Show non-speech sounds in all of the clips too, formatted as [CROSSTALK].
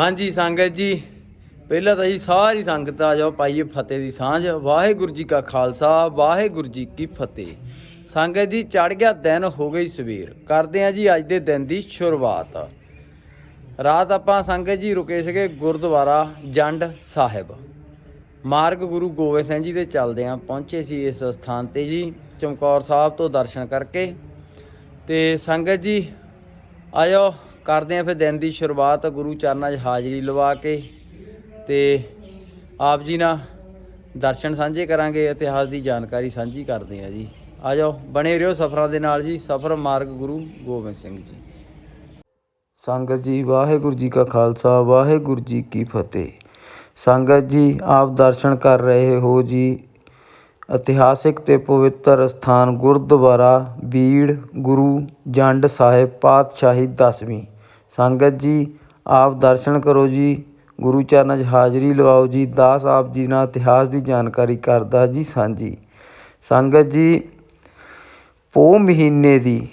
ਹਾਂਜੀ ਸੰਗਤ ਜੀ, ਪਹਿਲਾਂ ਤਾਂ ਜੀ ਸਾਰੀ ਸੰਗਤ ਆ ਜਾਓ, ਪਾਈਏ ਫਤਿਹ ਦੀ ਸਾਂਝ। ਵਾਹਿਗੁਰੂ ਜੀ ਕਾ ਖਾਲਸਾ, ਵਾਹਿਗੁਰੂ ਜੀ ਕੀ ਫਤਿਹ। ਸੰਗਤ ਜੀ ਚੜ ਗਿਆ ਦਿਨ, ਹੋ ਗਈ ਸਵੇਰ। ਕਰਦੇ ਆ ਜੀ ਅੱਜ ਦੇ ਦਿਨ ਦੀ ਸ਼ੁਰੂਆਤ। ਰਾਤ ਆਪਾਂ ਸੰਗਤ ਜੀ ਰੁਕੇ ਸੀਗੇ ਗੁਰਦੁਆਰਾ ਜੰਡ ਸਾਹਿਬ। ਮਾਰਗ ਗੁਰੂ ਗੋਬਿੰਦ ਸਿੰਘ ਜੀ ਦੇ ਚੱਲਦੇ ਆ ਪਹੁੰਚੇ ਸੀ ਇਸ ਸਥਾਨ ਤੇ ਜੀ, ਚਮਕੌਰ ਸਾਹਿਬ ਤੋਂ ਦਰਸ਼ਨ ਕਰਕੇ। ਤੇ ਸੰਗਤ ਜੀ, ਆਇਓ। ਕਰਦੇ ਆ ਫਿਰ ਦਿਨ ਦੀ ਸ਼ੁਰੂਆਤ ਗੁਰੂ ਚਰਨਾਂ 'ਚ ਹਾਜ਼ਰੀ ਲਵਾ ਕੇ ਤੇ ਆਪ ਜੀ ਨਾਲ ਦਰਸ਼ਨ ਸਾਂਝੇ ਕਰਾਂਗੇ, ਇਤਿਹਾਸ ਦੀ ਜਾਣਕਾਰੀ ਸਾਂਝੀ ਕਰਦੇ ਆ ਜੀ। ਆ ਜਾਓ, ਬਣੇ ਰਹੋ ਸਫਰਾਂ ਦੇ ਨਾਲ ਜੀ, ਸਫਰ ਮਾਰਗ ਗੁਰੂ ਗੋਬਿੰਦ ਸਿੰਘ ਜੀ। ਸੰਗਤ ਜੀ, ਵਾਹਿਗੁਰੂ ਜੀ ਕਾ ਖਾਲਸਾ, ਵਾਹਿਗੁਰੂ ਜੀ ਕੀ ਫਤਿਹ। ਸੰਗਤ ਜੀ, ਆਪ ਦਰਸ਼ਨ ਕਰ ਰਹੇ ਹੋ ਜੀ। ਇਤਿਹਾਸਿਕ ਤੇ ਪਵਿੱਤਰ ਸਥਾਨ ਗੁਰਦੁਆਰਾ, ਬੀੜ, ਗੁਰੂ ਜੰਡ ਸਾਹਿਬ, ਪਾਤਸ਼ਾਹੀ ਦਸਵੀਂ। ਸੰਗਤ ਜੀ, ਆਪ ਦਰਸ਼ਨ ਕਰੋ ਜੀ। ਗੁਰੂ ਚਰਨਾਂ 'ਚ ਹਾਜ਼ਰੀ ਲਵਾਓ ਜੀ। ਦਾਸ ਆਪ ਜੀ ਨਾਲ ਇਤਿਹਾਸ ਦੀ ਜਾਣਕਾਰੀ ਕਰਦਾ ਜੀ ਸਾਂਝੀ। ਸੰਗਤ ਜੀ ਪੋ ਮਹੀਨੇ ਦੀ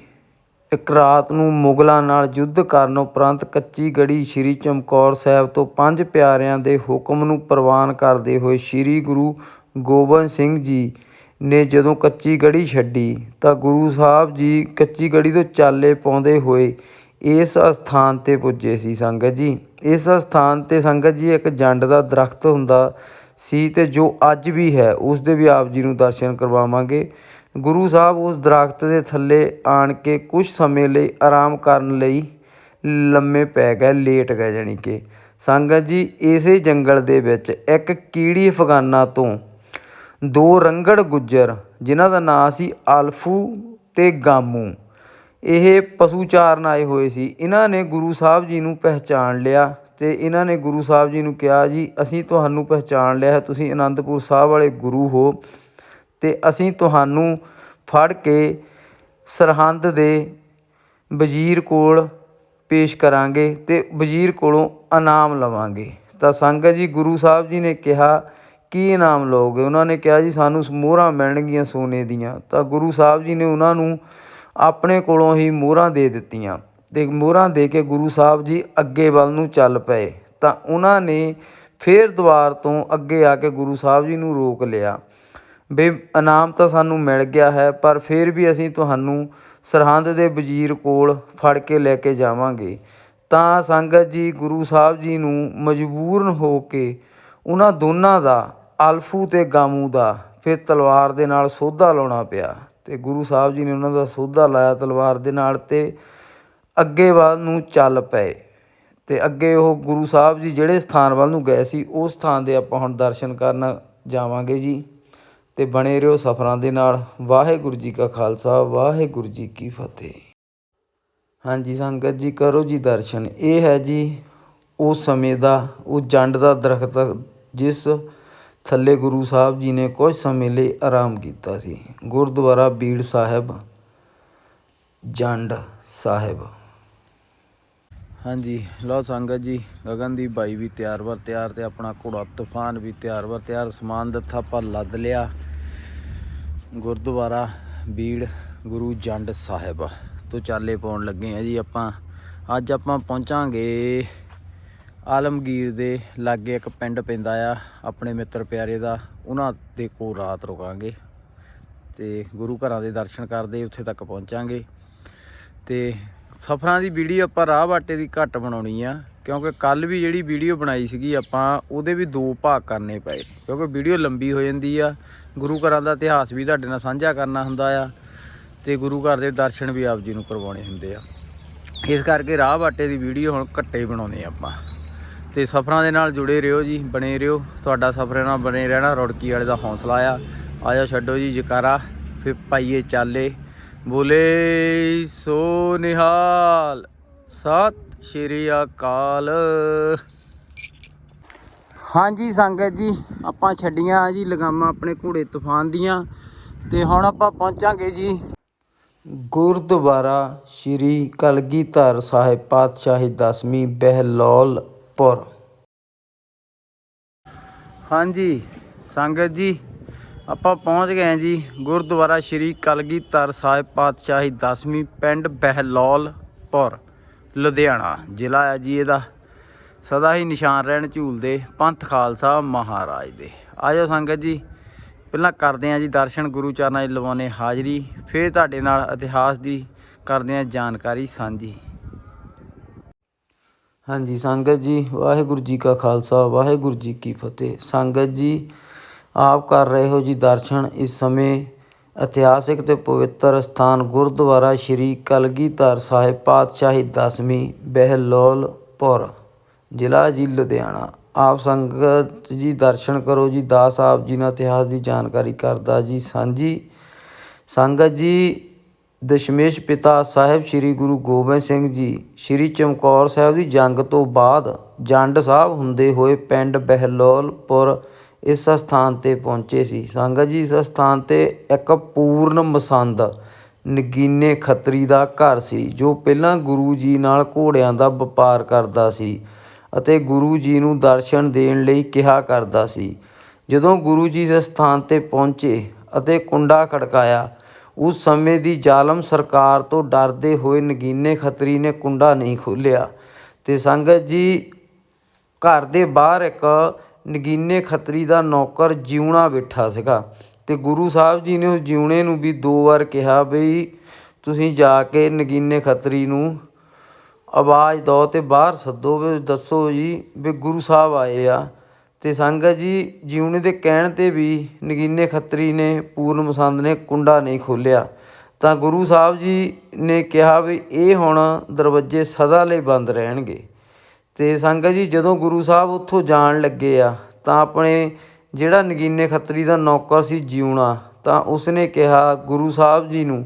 ਇੱਕ ਰਾਤ ਨੂੰ ਮੁਗਲਾਂ ਨਾਲ ਯੁੱਧ ਕਰਨ ਉਪਰੰਤ ਕੱਚੀ ਗੜੀ ਸ੍ਰੀ ਚਮਕੌਰ ਸਾਹਿਬ ਤੋਂ ਪੰਜ ਪਿਆਰਿਆਂ ਦੇ ਹੁਕਮ ਨੂੰ ਪ੍ਰਵਾਨ ਕਰਦੇ ਹੋਏ ਸ੍ਰੀ ਗੁਰੂ ਗੋਬਿੰਦ ਸਿੰਘ ਜੀ ਨੇ ਜਦੋਂ ਕੱਚੀ ਗੜੀ ਛੱਡੀ ਤਾਂ ਗੁਰੂ ਸਾਹਿਬ ਜੀ ਕੱਚੀ ਗੜੀ ਤੋਂ ਚਾਲੇ ਪਾਉਂਦੇ ਹੋਏ ਇਸ ਅਸਥਾਨ ਤੇ ਪੁੱਜੇ ਸੀ ਸੰਗਤ ਜੀ। ਇਸ ਅਸਥਾਨ ਤੇ ਸੰਗਤ ਜੀ ਇੱਕ ਜੰਡ ਦਾ ਦਰਖਤ ਹੁੰਦਾ ਸੀ ਤੇ ਜੋ ਅੱਜ ਵੀ ਹੈ, ਉਸ ਦੇ ਵੀ ਆਪ ਜੀ ਨੂੰ ਦਰਸ਼ਨ ਕਰਵਾਵਾਂਗੇ। ਗੁਰੂ ਸਾਹਿਬ ਉਸ ਦਰਖਤ ਦੇ ਥੱਲੇ ਆਣ ਕੇ ਕੁਝ ਸਮੇਂ ਲਈ ਆਰਾਮ ਕਰਨ ਲਈ ਲੰਮੇ ਪੈ ਗਏ, ਲੇਟ ਗਏ ਜਾਣੀ ਕਿ। ਸੰਗਤ ਜੀ, ਇਸੇ ਜੰਗਲ ਦੇ ਵਿੱਚ ਇੱਕ ਕੀੜੀ ਅਫਗਾਨਾ ਤੋਂ ਦੋ ਰੰਗੜ ਗੁੱਜਰ, ਜਿਨ੍ਹਾਂ ਦਾ ਨਾਂ ਸੀ ਅਲਫੂ ਤੇ ਗਾਮੂ। ਇਹ ਪਸ਼ੂ ਚਾਰਨ ਆਏ ਹੋਏ ਸੀ। ਇਹਨਾਂ ਨੇ ਗੁਰੂ ਸਾਹਿਬ ਜੀ ਨੂੰ ਪਹਿਚਾਣ ਲਿਆ ਅਤੇ ਇਹਨਾਂ ਨੇ ਗੁਰੂ ਸਾਹਿਬ ਜੀ ਨੂੰ ਕਿਹਾ, ਜੀ, ਅਸੀਂ ਤੁਹਾਨੂੰ ਪਹਿਚਾਣ ਲਿਆ ਤੁਸੀਂ ਅਨੰਦਪੁਰ ਸਾਹਿਬ ਵਾਲੇ ਗੁਰੂ ਹੋ ਅਤੇ ਅਸੀਂ ਤੁਹਾਨੂੰ ਫੜ ਕੇ ਸਰਹੰਦ ਦੇ ਵਜ਼ੀਰ ਕੋਲ ਪੇਸ਼ ਕਰਾਂਗੇ ਅਤੇ ਵਜ਼ੀਰ ਕੋਲੋਂ ਇਨਾਮ ਲਵਾਂਗੇ। ਤਾਂ ਸੰਗਤ ਜੀ, ਗੁਰੂ ਸਾਹਿਬ ਜੀ ਨੇ ਕਿਹਾ, ਕੀ ਇਨਾਮ ਲਓਗੇ? ਉਹਨਾਂ ਨੇ ਕਿਹਾ, ਜੀ, ਸਾਨੂੰ ਮੋਹਰਾਂ ਮਿਲਣਗੀਆਂ ਸੋਨੇ ਦੀਆਂ। ਤਾਂ ਗੁਰੂ ਸਾਹਿਬ ਜੀ ਨੇ ਉਹਨਾਂ ਨੂੰ ਆਪਣੇ ਕੋਲੋਂ ਹੀ ਮੋਹਰਾਂ ਦੇ ਦਿੱਤੀਆਂ ਅਤੇ ਮੋਹਰਾਂ ਦੇ ਕੇ ਗੁਰੂ ਸਾਹਿਬ ਜੀ ਅੱਗੇ ਵੱਲ ਨੂੰ ਚੱਲ ਪਏ। ਤਾਂ ਉਹਨਾਂ ਨੇ ਫਿਰ ਦੁਆਰ ਤੋਂ ਅੱਗੇ ਆ ਕੇ ਗੁਰੂ ਸਾਹਿਬ ਜੀ ਨੂੰ ਰੋਕ ਲਿਆ। ਬੇ, ਇਨਾਮ ਤਾਂ ਸਾਨੂੰ ਮਿਲ ਗਿਆ ਹੈ, ਪਰ ਫਿਰ ਵੀ ਅਸੀਂ ਤੁਹਾਨੂੰ ਸਰਹੰਦ ਦੇ ਵਜ਼ੀਰ ਕੋਲ ਫੜ ਕੇ ਲੈ ਕੇ ਜਾਵਾਂਗੇ। ਤਾਂ ਸੰਗਤ ਜੀ ਗੁਰੂ ਸਾਹਿਬ ਜੀ ਨੂੰ ਮਜਬੂਰਨ ਹੋ ਕੇ ਉਹਨਾਂ ਦੋਨਾਂ ਦਾ, ਅਲਫੂ ਤੇ ਗਾਮੂ ਦਾ, ਫਿਰ ਤਲਵਾਰ ਦੇ ਨਾਲ ਸੋਧਾ ਲਾਉਣਾ ਪਿਆ। ਤੇ ਗੁਰੂ ਸਾਹਿਬ ਜੀ ਨੇ ਉਹਨਾਂ ਦਾ ਸੋਧਾ ਲਾਇਆ ਤਲਵਾਰ ਦੇ ਨਾਲ ਤੇ ਅੱਗੇ ਵੱਲ ਨੂੰ ਚੱਲ ਪਏ। ਤੇ ਅੱਗੇ ਉਹ ਗੁਰੂ ਸਾਹਿਬ ਜੀ ਜਿਹੜੇ ਸਥਾਨ ਵੱਲ ਨੂੰ ਗਏ ਸੀ, ਉਸ ਸਥਾਨ ਦੇ ਆਪਾਂ ਹੁਣ ਦਰਸ਼ਨ ਕਰਨ ਜਾਵਾਂਗੇ ਜੀ। ਤੇ ਬਣੇ ਰਹੋ ਸਫਰਾਂ ਦੇ ਨਾਲ। ਵਾਹਿਗੁਰੂ ਜੀ ਕਾ ਖਾਲਸਾ, ਵਾਹਿਗੁਰੂ ਜੀ ਕੀ ਫਤਿਹ। ਹਾਂਜੀ, ਸੰਗਤ ਜੀ, ਕਰੋ ਜੀ ਦਰਸ਼ਨ। ਇਹ ਹੈ ਜੀ, ਉਸ ਸਮੇਂ ਦਾ ਉਹ ਜੰਡ ਦਾ ਦਰਖਤ, ਜਿਸ ਥੱਲੇ ਗੁਰੂ ਸਾਹਿਬ ਜੀ ਨੇ ਕੁਝ ਸਮੇਂ ਲਈ ਆਰਾਮ ਕੀਤਾ ਸੀ। ਗੁਰਦੁਆਰਾ ਬੀੜ ਸਾਹਿਬ, ਜੰਡ ਸਾਹਿਬ। ਹਾਂਜੀ, ਲਓ ਸੰਗਤ ਜੀ ਗਗਨਦੀਪ ਬਾਈ ਵੀ ਤਿਆਰ ਵਰ ਤਿਆਰ ਤੇ ਆਪਣਾ ਘੋੜਾ ਤੂਫਾਨ ਵੀ ਤਿਆਰ ਵਰ ਤਿਆਰ, ਸਮਾਨ ਦਿੱਤਾ, ਆਪਾਂ ਲੱਦ ਲਿਆ। ਗੁਰਦੁਆਰਾ ਬੀੜ, ਗੁਰੂ ਜੰਡ ਸਾਹਿਬ ਤੋਂ ਚਾਲੇ ਪਾਉਣ ਲੱਗੇ ਆ ਜੀ ਆਪਾਂ। ਅੱਜ ਆਪਾਂ ਪਹੁੰਚਾਂਗੇ ਆਲਮਗੀਰ ਦੇ ਲਾਗੇ ਇੱਕ ਪਿੰਡ ਪੈਂਦਾ ਆ, ਆਪਣੇ ਮਿੱਤਰ ਪਿਆਰੇ ਦਾ, ਉਹਨਾਂ ਦੇ ਕੋਲ ਰਾਤ ਰੁਕਾਂਗੇ ਤੇ ਗੁਰੂ ਘਰਾਂ ਦੇ ਦਰਸ਼ਨ ਕਰਦੇ, ਉੱਥੇ ਤੱਕ ਪਹੁੰਚਾਂਗੇ। ਤੇ ਸਫਰਾਂ ਦੀ ਵੀਡੀਓ ਆਪਾਂ ਰਾਹ ਬਾਟੇ ਦੀ ਘੱਟ ਬਣਾਉਣੀ ਆ, ਕਿਉਂਕਿ ਕੱਲ ਵੀ ਜਿਹੜੀ ਵੀਡੀਓ ਬਣਾਈ ਸੀਗੀ ਆਪਾਂ, ਉਹਦੇ ਵੀ ਦੋ ਭਾਗ ਕਰਨੇ ਪਏ। ਕਿਉਂਕਿ ਵੀਡੀਓ ਲੰਬੀ ਹੋ ਜਾਂਦੀ ਆ, ਗੁਰੂ ਘਰਾਂ ਦਾ ਇਤਿਹਾਸ ਵੀ ਤੁਹਾਡੇ ਨਾਲ ਸਾਂਝਾ ਕਰਨਾ ਹੁੰਦਾ ਆ, ਤੇ ਗੁਰੂ ਘਰ ਦੇ ਦਰਸ਼ਨ ਵੀ ਆਪ ਜੀ ਨੂੰ ਕਰਵਾਉਣੇ ਹੁੰਦੇ ਆ। ਇਸ ਕਰਕੇ ਰਾਹ ਬਾਟੇ ਦੀ ਵੀਡੀਓ ਹੁਣ ਘੱਟੇ ਬਣਾਉਣੇ ਆਪਾਂ। ਤੇ ਸਫਰਾਂ ਦੇ ਨਾਲ ਜੁੜੇ ਰਹੋ ਜੀ, ਬਣੇ ਰਹੋ। ਤੁਹਾਡਾ ਸਫਰਾਂ ਨਾਲ ਬਣੇ ਰਹਿਣਾ ਰੁੜਕੀ ਵਾਲੇ ਦਾ ਹੌਸਲਾ ਆ। ਆਜੋ ਛੱਡੋ ਜੀ ਜਕਾਰਾ, ਫਿਰ ਪਾਈਏ ਚਾਲੇ। ਬੋਲੇ, ਸੋ ਨਿਹਾਲ। ਸਤਿ ਸ਼੍ਰੀ ਅਕਾਲ। ਹਾਂਜੀ ਸੰਗਤ ਜੀ, ਆਪਾਂ ਛੱਡੀਆਂ ਜੀ ਲਗਾਮਾਂ ਆਪਣੇ ਘੋੜੇ ਤੂਫਾਨ ਦੀਆਂ ਤੇ ਹੁਣ ਆਪਾਂ ਪਹੁੰਚਾਂਗੇ ਜੀ। ਗੁਰਦੁਆਰਾ ਸ਼੍ਰੀ ਕਲਗੀਧਰ ਸਾਹਿਬ ਪਾਤਸ਼ਾਹੀ ਦਸਵੀਂ ਪੁਰ ਹਾਂਜੀ, ਸੰਗਤ ਜੀ, ਆਪਾਂ ਪਹੁੰਚ ਗਏ ਜੀ ਗੁਰਦੁਆਰਾ ਸ਼੍ਰੀ ਕਲਗੀਧਰ ਸਾਹਿਬ ਪਾਤਸ਼ਾਹੀ ਦਸਵੀਂ ਪਿੰਡ ਬਹਿਲੋਲਪੁਰ ਲੁਧਿਆਣਾ ਜ਼ਿਲ੍ਹਾ ਹੈ ਜੀ ਇਹਦਾ। ਸਦਾ ਹੀ ਨਿਸ਼ਾਨ ਰਹਿਣ ਝੂਲਦੇ ਪੰਥ ਖਾਲਸਾ ਮਹਾਰਾਜ ਦੇ। ਆਜੋ ਸੰਗਤ ਜੀ, ਪਹਿਲਾਂ ਕਰਦੇ ਹਾਂ ਜੀ ਦਰਸ਼ਨ, ਗੁਰੂ ਚਰਨਾਂ 'ਚ ਲਵਾਉਣੇ ਹਾਜ਼ਰੀ, ਫਿਰ ਤੁਹਾਡੇ ਨਾਲ ਇਤਿਹਾਸ ਦੀ ਕਰਦੇ ਹਾਂ ਜਾਣਕਾਰੀ ਸਾਂਝੀ। ਹਾਂਜੀ, ਸੰਗਤ ਜੀ, ਵਾਹਿਗੁਰੂ ਜੀ ਕਾ ਖਾਲਸਾ, ਵਾਹਿਗੁਰੂ ਜੀ ਕੀ ਫਤਿਹ। ਸੰਗਤ ਜੀ, ਆਪ ਕਰ ਰਹੇ ਹੋ ਜੀ ਦਰਸ਼ਨ ਇਸ ਸਮੇਂ ਇਤਿਹਾਸਿਕ ਤੇ ਪਵਿੱਤਰ ਸਥਾਨ ਗੁਰਦੁਆਰਾ ਸ਼੍ਰੀ ਕਲਗੀਧਰ ਸਾਹਿਬ ਪਾਤਸ਼ਾਹੀ ਦਸਵੀਂ ਬਹਿਲੋਲਪੁਰ, ਜ਼ਿਲ੍ਹਾ ਜੀ ਲੁਧਿਆਣਾ। ਆਪ ਸੰਗਤ ਜੀ ਦਰਸ਼ਨ ਕਰੋ ਜੀ, ਦਾਸ ਆਪ ਜੀ ਨਾਲ ਇਤਿਹਾਸ ਦੀ ਜਾਣਕਾਰੀ ਕਰਦਾ ਜੀ ਸਾਂਝੀ। ਸੰਗਤ ਜੀ ਦਸ਼ਮੇਸ਼ ਪਿਤਾ ਸਾਹਿਬ ਸ੍ਰੀ ਗੁਰੂ ਗੋਬਿੰਦ ਸਿੰਘ ਜੀ, ਸ੍ਰੀ ਚਮਕੌਰ ਸਾਹਿਬ ਦੀ ਜੰਗ ਤੋਂ ਬਾਅਦ ਜੰਡ ਸਾਹਿਬ ਹੁੰਦੇ ਹੋਏ ਪਿੰਡ ਬਹਿਲੋਲਪੁਰ ਇਸ ਸਥਾਨ ਤੇ ਪਹੁੰਚੇ ਸੀ। ਸੰਗਤ ਜੀ, ਇਸ ਸਥਾਨ ਤੇ ਇੱਕ ਪੂਰਨ ਮਸੰਦ ਨਗੀਨੇ ਖੱਤਰੀ ਦਾ ਘਰ ਸੀ, ਜੋ ਪਹਿਲਾਂ ਗੁਰੂ ਜੀ ਨਾਲ ਘੋੜਿਆਂ ਦਾ ਵਪਾਰ ਕਰਦਾ ਸੀ ਅਤੇ ਗੁਰੂ ਜੀ ਨੂੰ ਦਰਸ਼ਨ ਦੇਣ ਲਈ ਕਿਹਾ ਕਰਦਾ ਸੀ। ਜਦੋਂ ਗੁਰੂ ਜੀ ਇਸ ਸਥਾਨ ਤੇ ਪਹੁੰਚੇ ਅਤੇ ਕੁੰਡਾ ਖੜਕਾਇਆ ਉਸ ਸਮੇਂ ਦੀ ਜ਼ਾਲਮ ਸਰਕਾਰ ਤੋਂ ਡਰਦੇ ਹੋਏ ਨਗੀਨੇ ਖੱਤਰੀ ਨੇ ਕੁੰਡਾ ਨਹੀਂ ਖੋਲ੍ਹਿਆ ਤੇ ਸੰਗਤ ਜੀ ਘਰ ਦੇ ਬਾਹਰ ਇੱਕ ਨਗੀਨੇ ਖੱਤਰੀ ਦਾ ਨੌਕਰ ਜਿਉਣਾ ਬੈਠਾ ਸੀਗਾ ਤੇ ਗੁਰੂ ਸਾਹਿਬ ਜੀ ਨੇ ਉਸ ਜਿਉਣੇ ਨੂੰ ਵੀ ਦੋ ਵਾਰ ਕਿਹਾ ਬਈ ਤੁਸੀਂ ਜਾ ਕੇ ਨਗੀਨੇ ਖੱਤਰੀ ਨੂੰ ਆਵਾਜ਼ ਦਿਓ ਤੇ ਬਾਹਰ ਸੱਦੋ ਵੀ ਦੱਸੋ ਜੀ ਵੀ ਗੁਰੂ ਸਾਹਿਬ ਆਏ ਆ। ਅਤੇ ਸੰਗਤ ਜੀ ਜਿਉਣੇ ਦੇ ਕਹਿਣ ਤੇ ਵੀ ਨਗੀਨੇ ਖੱਤਰੀ ਨੇ ਪੂਰਨ ਮਸੰਦ ਨੇ ਕੁੰਡਾ ਨਹੀਂ ਖੋਲ੍ਹਿਆ। ਤਾਂ ਗੁਰੂ ਸਾਹਿਬ ਜੀ ਨੇ ਕਿਹਾ ਵੀ ਇਹ ਹੁਣ ਦਰਵਾਜ਼ੇ ਸਦਾ ਲਈ ਬੰਦ ਰਹਿਣਗੇ। ਅਤੇ ਸੰਗਤ ਜੀ ਜਦੋਂ ਗੁਰੂ ਸਾਹਿਬ ਉੱਥੋਂ ਜਾਣ ਲੱਗੇ ਆ, ਤਾਂ ਆਪਣੇ ਜਿਹੜਾ ਨਗੀਨੇ ਖੱਤਰੀ ਦਾ ਨੌਕਰ ਸੀ ਜਿਉਣਾ, ਤਾਂ ਉਸਨੇ ਕਿਹਾ ਗੁਰੂ ਸਾਹਿਬ ਜੀ ਨੂੰ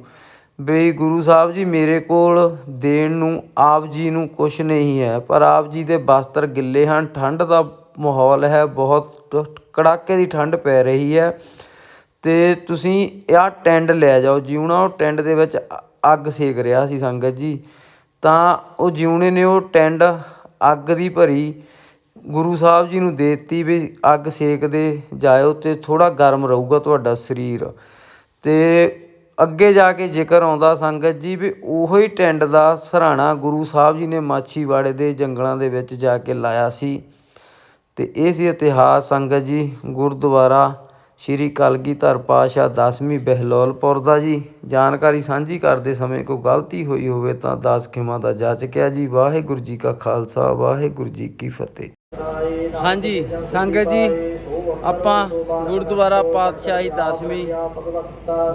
ਬਈ ਗੁਰੂ ਸਾਹਿਬ ਜੀ ਮੇਰੇ ਕੋਲ ਦੇਣ ਨੂੰ ਆਪ ਜੀ ਨੂੰ ਕੁਛ ਨਹੀਂ ਹੈ, ਪਰ ਆਪ ਜੀ ਦੇ ਬਸਤਰ ਗਿੱਲੇ ਹਨ, ਠੰਡ ਦਾ ਮਾਹੌਲ ਹੈ, ਬਹੁਤ ਕੜਾਕੇ ਦੀ ਠੰਡ ਪੈ ਰਹੀ ਹੈ। ਅਤੇ ਤੁਸੀਂ ਆਹ ਟੈਂਡ ਲੈ ਜਾਓ, ਜਿਉਣਾ ਉਹ ਟੈਂਟ ਦੇ ਵਿੱਚ ਅੱਗ ਸੇਕ ਰਿਹਾ ਸੀ ਸੰਗਤ ਜੀ। ਤਾਂ ਉਹ ਜਿਉਣੇ ਨੇ ਉਹ ਟੈਂਡ ਅੱਗ ਦੀ ਭਰੀ, ਗੁਰੂ ਸਾਹਿਬ ਜੀ ਨੂੰ ਦੇ ਦਿੱਤੀ ਵੀ ਅੱਗ ਸੇਕਦੇ ਜਾਇਓ ਅਤੇ ਥੋੜ੍ਹਾ ਗਰਮ ਰਹੂਗਾ ਤੁਹਾਡਾ ਸਰੀਰ। ਅਤੇ ਅੱਗੇ ਜਾ ਕੇ ਜ਼ਿਕਰ ਆਉਂਦਾ ਸੰਗਤ ਜੀ ਵੀ ਉਹੀ ਹੀ ਟੈਂਡ ਦਾ ਸਰਾਣਾ ਗੁਰੂ ਸਾਹਿਬ ਜੀ ਨੇ ਮਾਛੀਵਾੜੇ ਦੇ ਜੰਗਲਾਂ ਦੇ ਵਿੱਚ ਜਾ ਕੇ ਲਾਇਆ ਸੀ। ਅਤੇ ਇਹ ਸੀ ਇਤਿਹਾਸ, ਸੰਗਤ ਜੀ, ਗੁਰਦੁਆਰਾ ਸ਼੍ਰੀ ਕਲਗੀਧਰ ਪਾਤਸ਼ਾਹ ਦਸਵੀਂ ਬਹਿਲੋਲਪੁਰ ਦਾ ਜੀ। ਜਾਣਕਾਰੀ ਸਾਂਝੀ ਕਰਦੇ ਸਮੇਂ ਕੋਈ ਗਲਤੀ ਹੋਈ ਹੋਵੇ ਤਾਂ ਦਾਸ ਖਿਮਾ ਦਾ ਜਾਚਕਿਆ ਜੀ। ਵਾਹਿਗੁਰੂ ਜੀ ਕਾ ਖਾਲਸਾ, ਵਾਹਿਗੁਰੂ ਜੀ ਕੀ ਫਤਿਹ। ਹਾਂਜੀ, ਸੰਗਤ ਜੀ, ਆਪਾਂ ਗੁਰਦੁਆਰਾ ਪਾਤਸ਼ਾਹੀ ਦਸਵੀਂ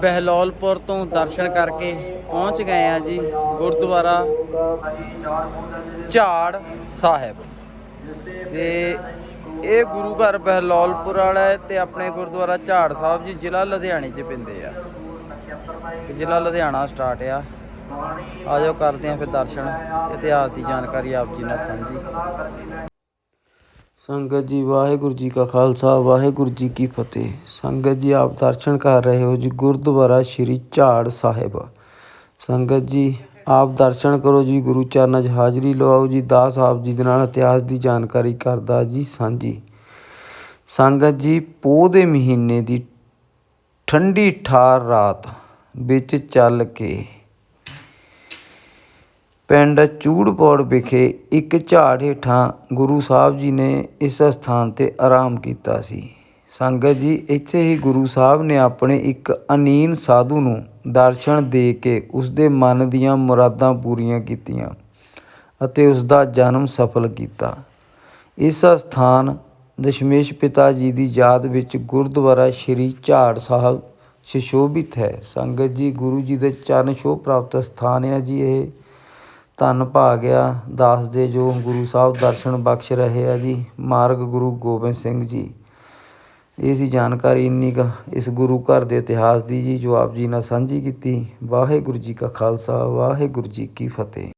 ਬਹਿਲੋਲਪੁਰ ਤੋਂ ਦਰਸ਼ਨ ਕਰਕੇ ਪਹੁੰਚ ਗਏ ਆ ਜੀ, ਗੁਰਦੁਆਰਾ ਝਾੜ ਸਾਹਿਬ। ਤੇ ਇਹ ਗੁਰੂ ਘਰ ਬਹਿਲੌਲਪੁਰ ਵਾਲਾ ਹੈ ਤੇ ਆਪਣੇ ਗੁਰਦੁਆਰਾ ਝਾੜ ਸਾਹਿਬ ਜੀ, ਜ਼ਿਲ੍ਹਾ ਲੁਧਿਆਣੇ 'ਚ ਪੈਂਦੇ ਆ। ਤੇ ਜ਼ਿਲ੍ਹਾ ਲੁਧਿਆਣਾ ਸਟਾਰਟ ਆ। ਆਜੋ ਕਰਦੇ ਆ ਫਿਰ ਦਰਸ਼ਨ। ਇਤਿਹਾਸ ਦੀ ਜਾਣਕਾਰੀ ਆਪ ਜੀ ਨਾਲ ਸਾਂਝੀ। ਸੰਗਤ ਜੀ, ਵਾਹਿਗੁਰੂ ਜੀ ਕਾ ਖਾਲਸਾ, ਵਾਹਿਗੁਰੂ ਜੀ ਕੀ ਫਤਿਹ। ਸੰਗਤ ਜੀ, ਆਪ ਦਰਸ਼ਨ ਕਰ ਰਹੇ ਹੋ ਜੀ ਗੁਰਦੁਆਰਾ ਸ਼੍ਰੀ ਝਾੜ ਸਾਹਿਬ। ਸੰਗਤ ਜੀ ਆਪ ਦਰਸ਼ਨ ਕਰੋ ਜੀ, ਗੁਰੂ ਚਰਨਾਂ 'ਚ ਹਾਜ਼ਰੀ ਲਵਾਓ ਜੀ। ਦਾਸ ਆਪ ਜੀ ਦੇ ਨਾਲ ਇਤਿਹਾਸ ਦੀ ਜਾਣਕਾਰੀ ਕਰਦਾ ਜੀ ਸਾਂਝੀ। ਸੰਗਤ ਜੀ, ਪੋਹ ਦੇ ਮਹੀਨੇ ਦੀ ਠੰਡੀ ਠਾਰ ਰਾਤ ਵਿੱਚ ਚੱਲ ਕੇ ਪਿੰਡ ਚੂੜਪੌੜ ਵਿਖੇ ਇੱਕ ਝਾੜ ਹੇਠਾਂ ਗੁਰੂ ਸਾਹਿਬ ਜੀ ਨੇ ਇਸ ਸਥਾਨ ਤੇ ਆਰਾਮ ਕੀਤਾ ਸੀ। ਸੰਗਤ ਜੀ, ਇੱਥੇ ਹੀ ਗੁਰੂ ਸਾਹਿਬ ਨੇ ਆਪਣੇ ਇੱਕ ਅਨੀਨ ਸਾਧੂ ਨੂੰ ਦਰਸ਼ਨ ਦੇ ਕੇ ਉਸ ਦੇ ਮਨ ਦੀਆਂ ਮੁਰਾਦਾਂ ਪੂਰੀਆਂ ਕੀਤੀਆਂ ਅਤੇ ਉਸ ਦਾ ਜਨਮ ਸਫਲ ਕੀਤਾ। ਇਸ ਸਥਾਨ ਦਸ਼ਮੇਸ਼ ਪਿਤਾ ਜੀ ਦੀ ਯਾਦ ਵਿੱਚ ਗੁਰਦੁਆਰਾ ਸ਼੍ਰੀ ਝਾੜ ਸਾਹਿਬ ਸੁਸ਼ੋਭਿਤ ਹੈ। ਸੰਗਤ ਜੀ, ਗੁਰੂ ਜੀ ਦੇ ਚਰਨ ਛੋਹ ਪ੍ਰਾਪਤ ਸਥਾਨ ਹੈ ਜੀ ਇਹ। ਧੰਨ ਭਾਗਿਆ ਦਾਸ ਦੇ ਜੋ ਗੁਰੂ ਸਾਹਿਬ ਦਰਸ਼ਨ ਬਖਸ਼ ਰਹੇ ਆ ਜੀ। ਮਾਰਗ ਗੁਰੂ ਗੋਬਿੰਦ ਸਿੰਘ ਜੀ। ਇਹ ਸੀ ਜਾਣਕਾਰੀ ਇੰਨੀ ਕੁ ਇਸ ਗੁਰੂ ਘਰ ਦੇ ਇਤਿਹਾਸ ਦੀ ਜੀ, ਜੋ ਆਪ ਜੀ ਨਾਲ ਸਾਂਝੀ ਕੀਤੀ। ਵਾਹਿਗੁਰੂ ਜੀ ਕਾ ਖਾਲਸਾ, ਵਾਹਿਗੁਰੂ ਜੀ ਕੀ ਫਤਿਹ।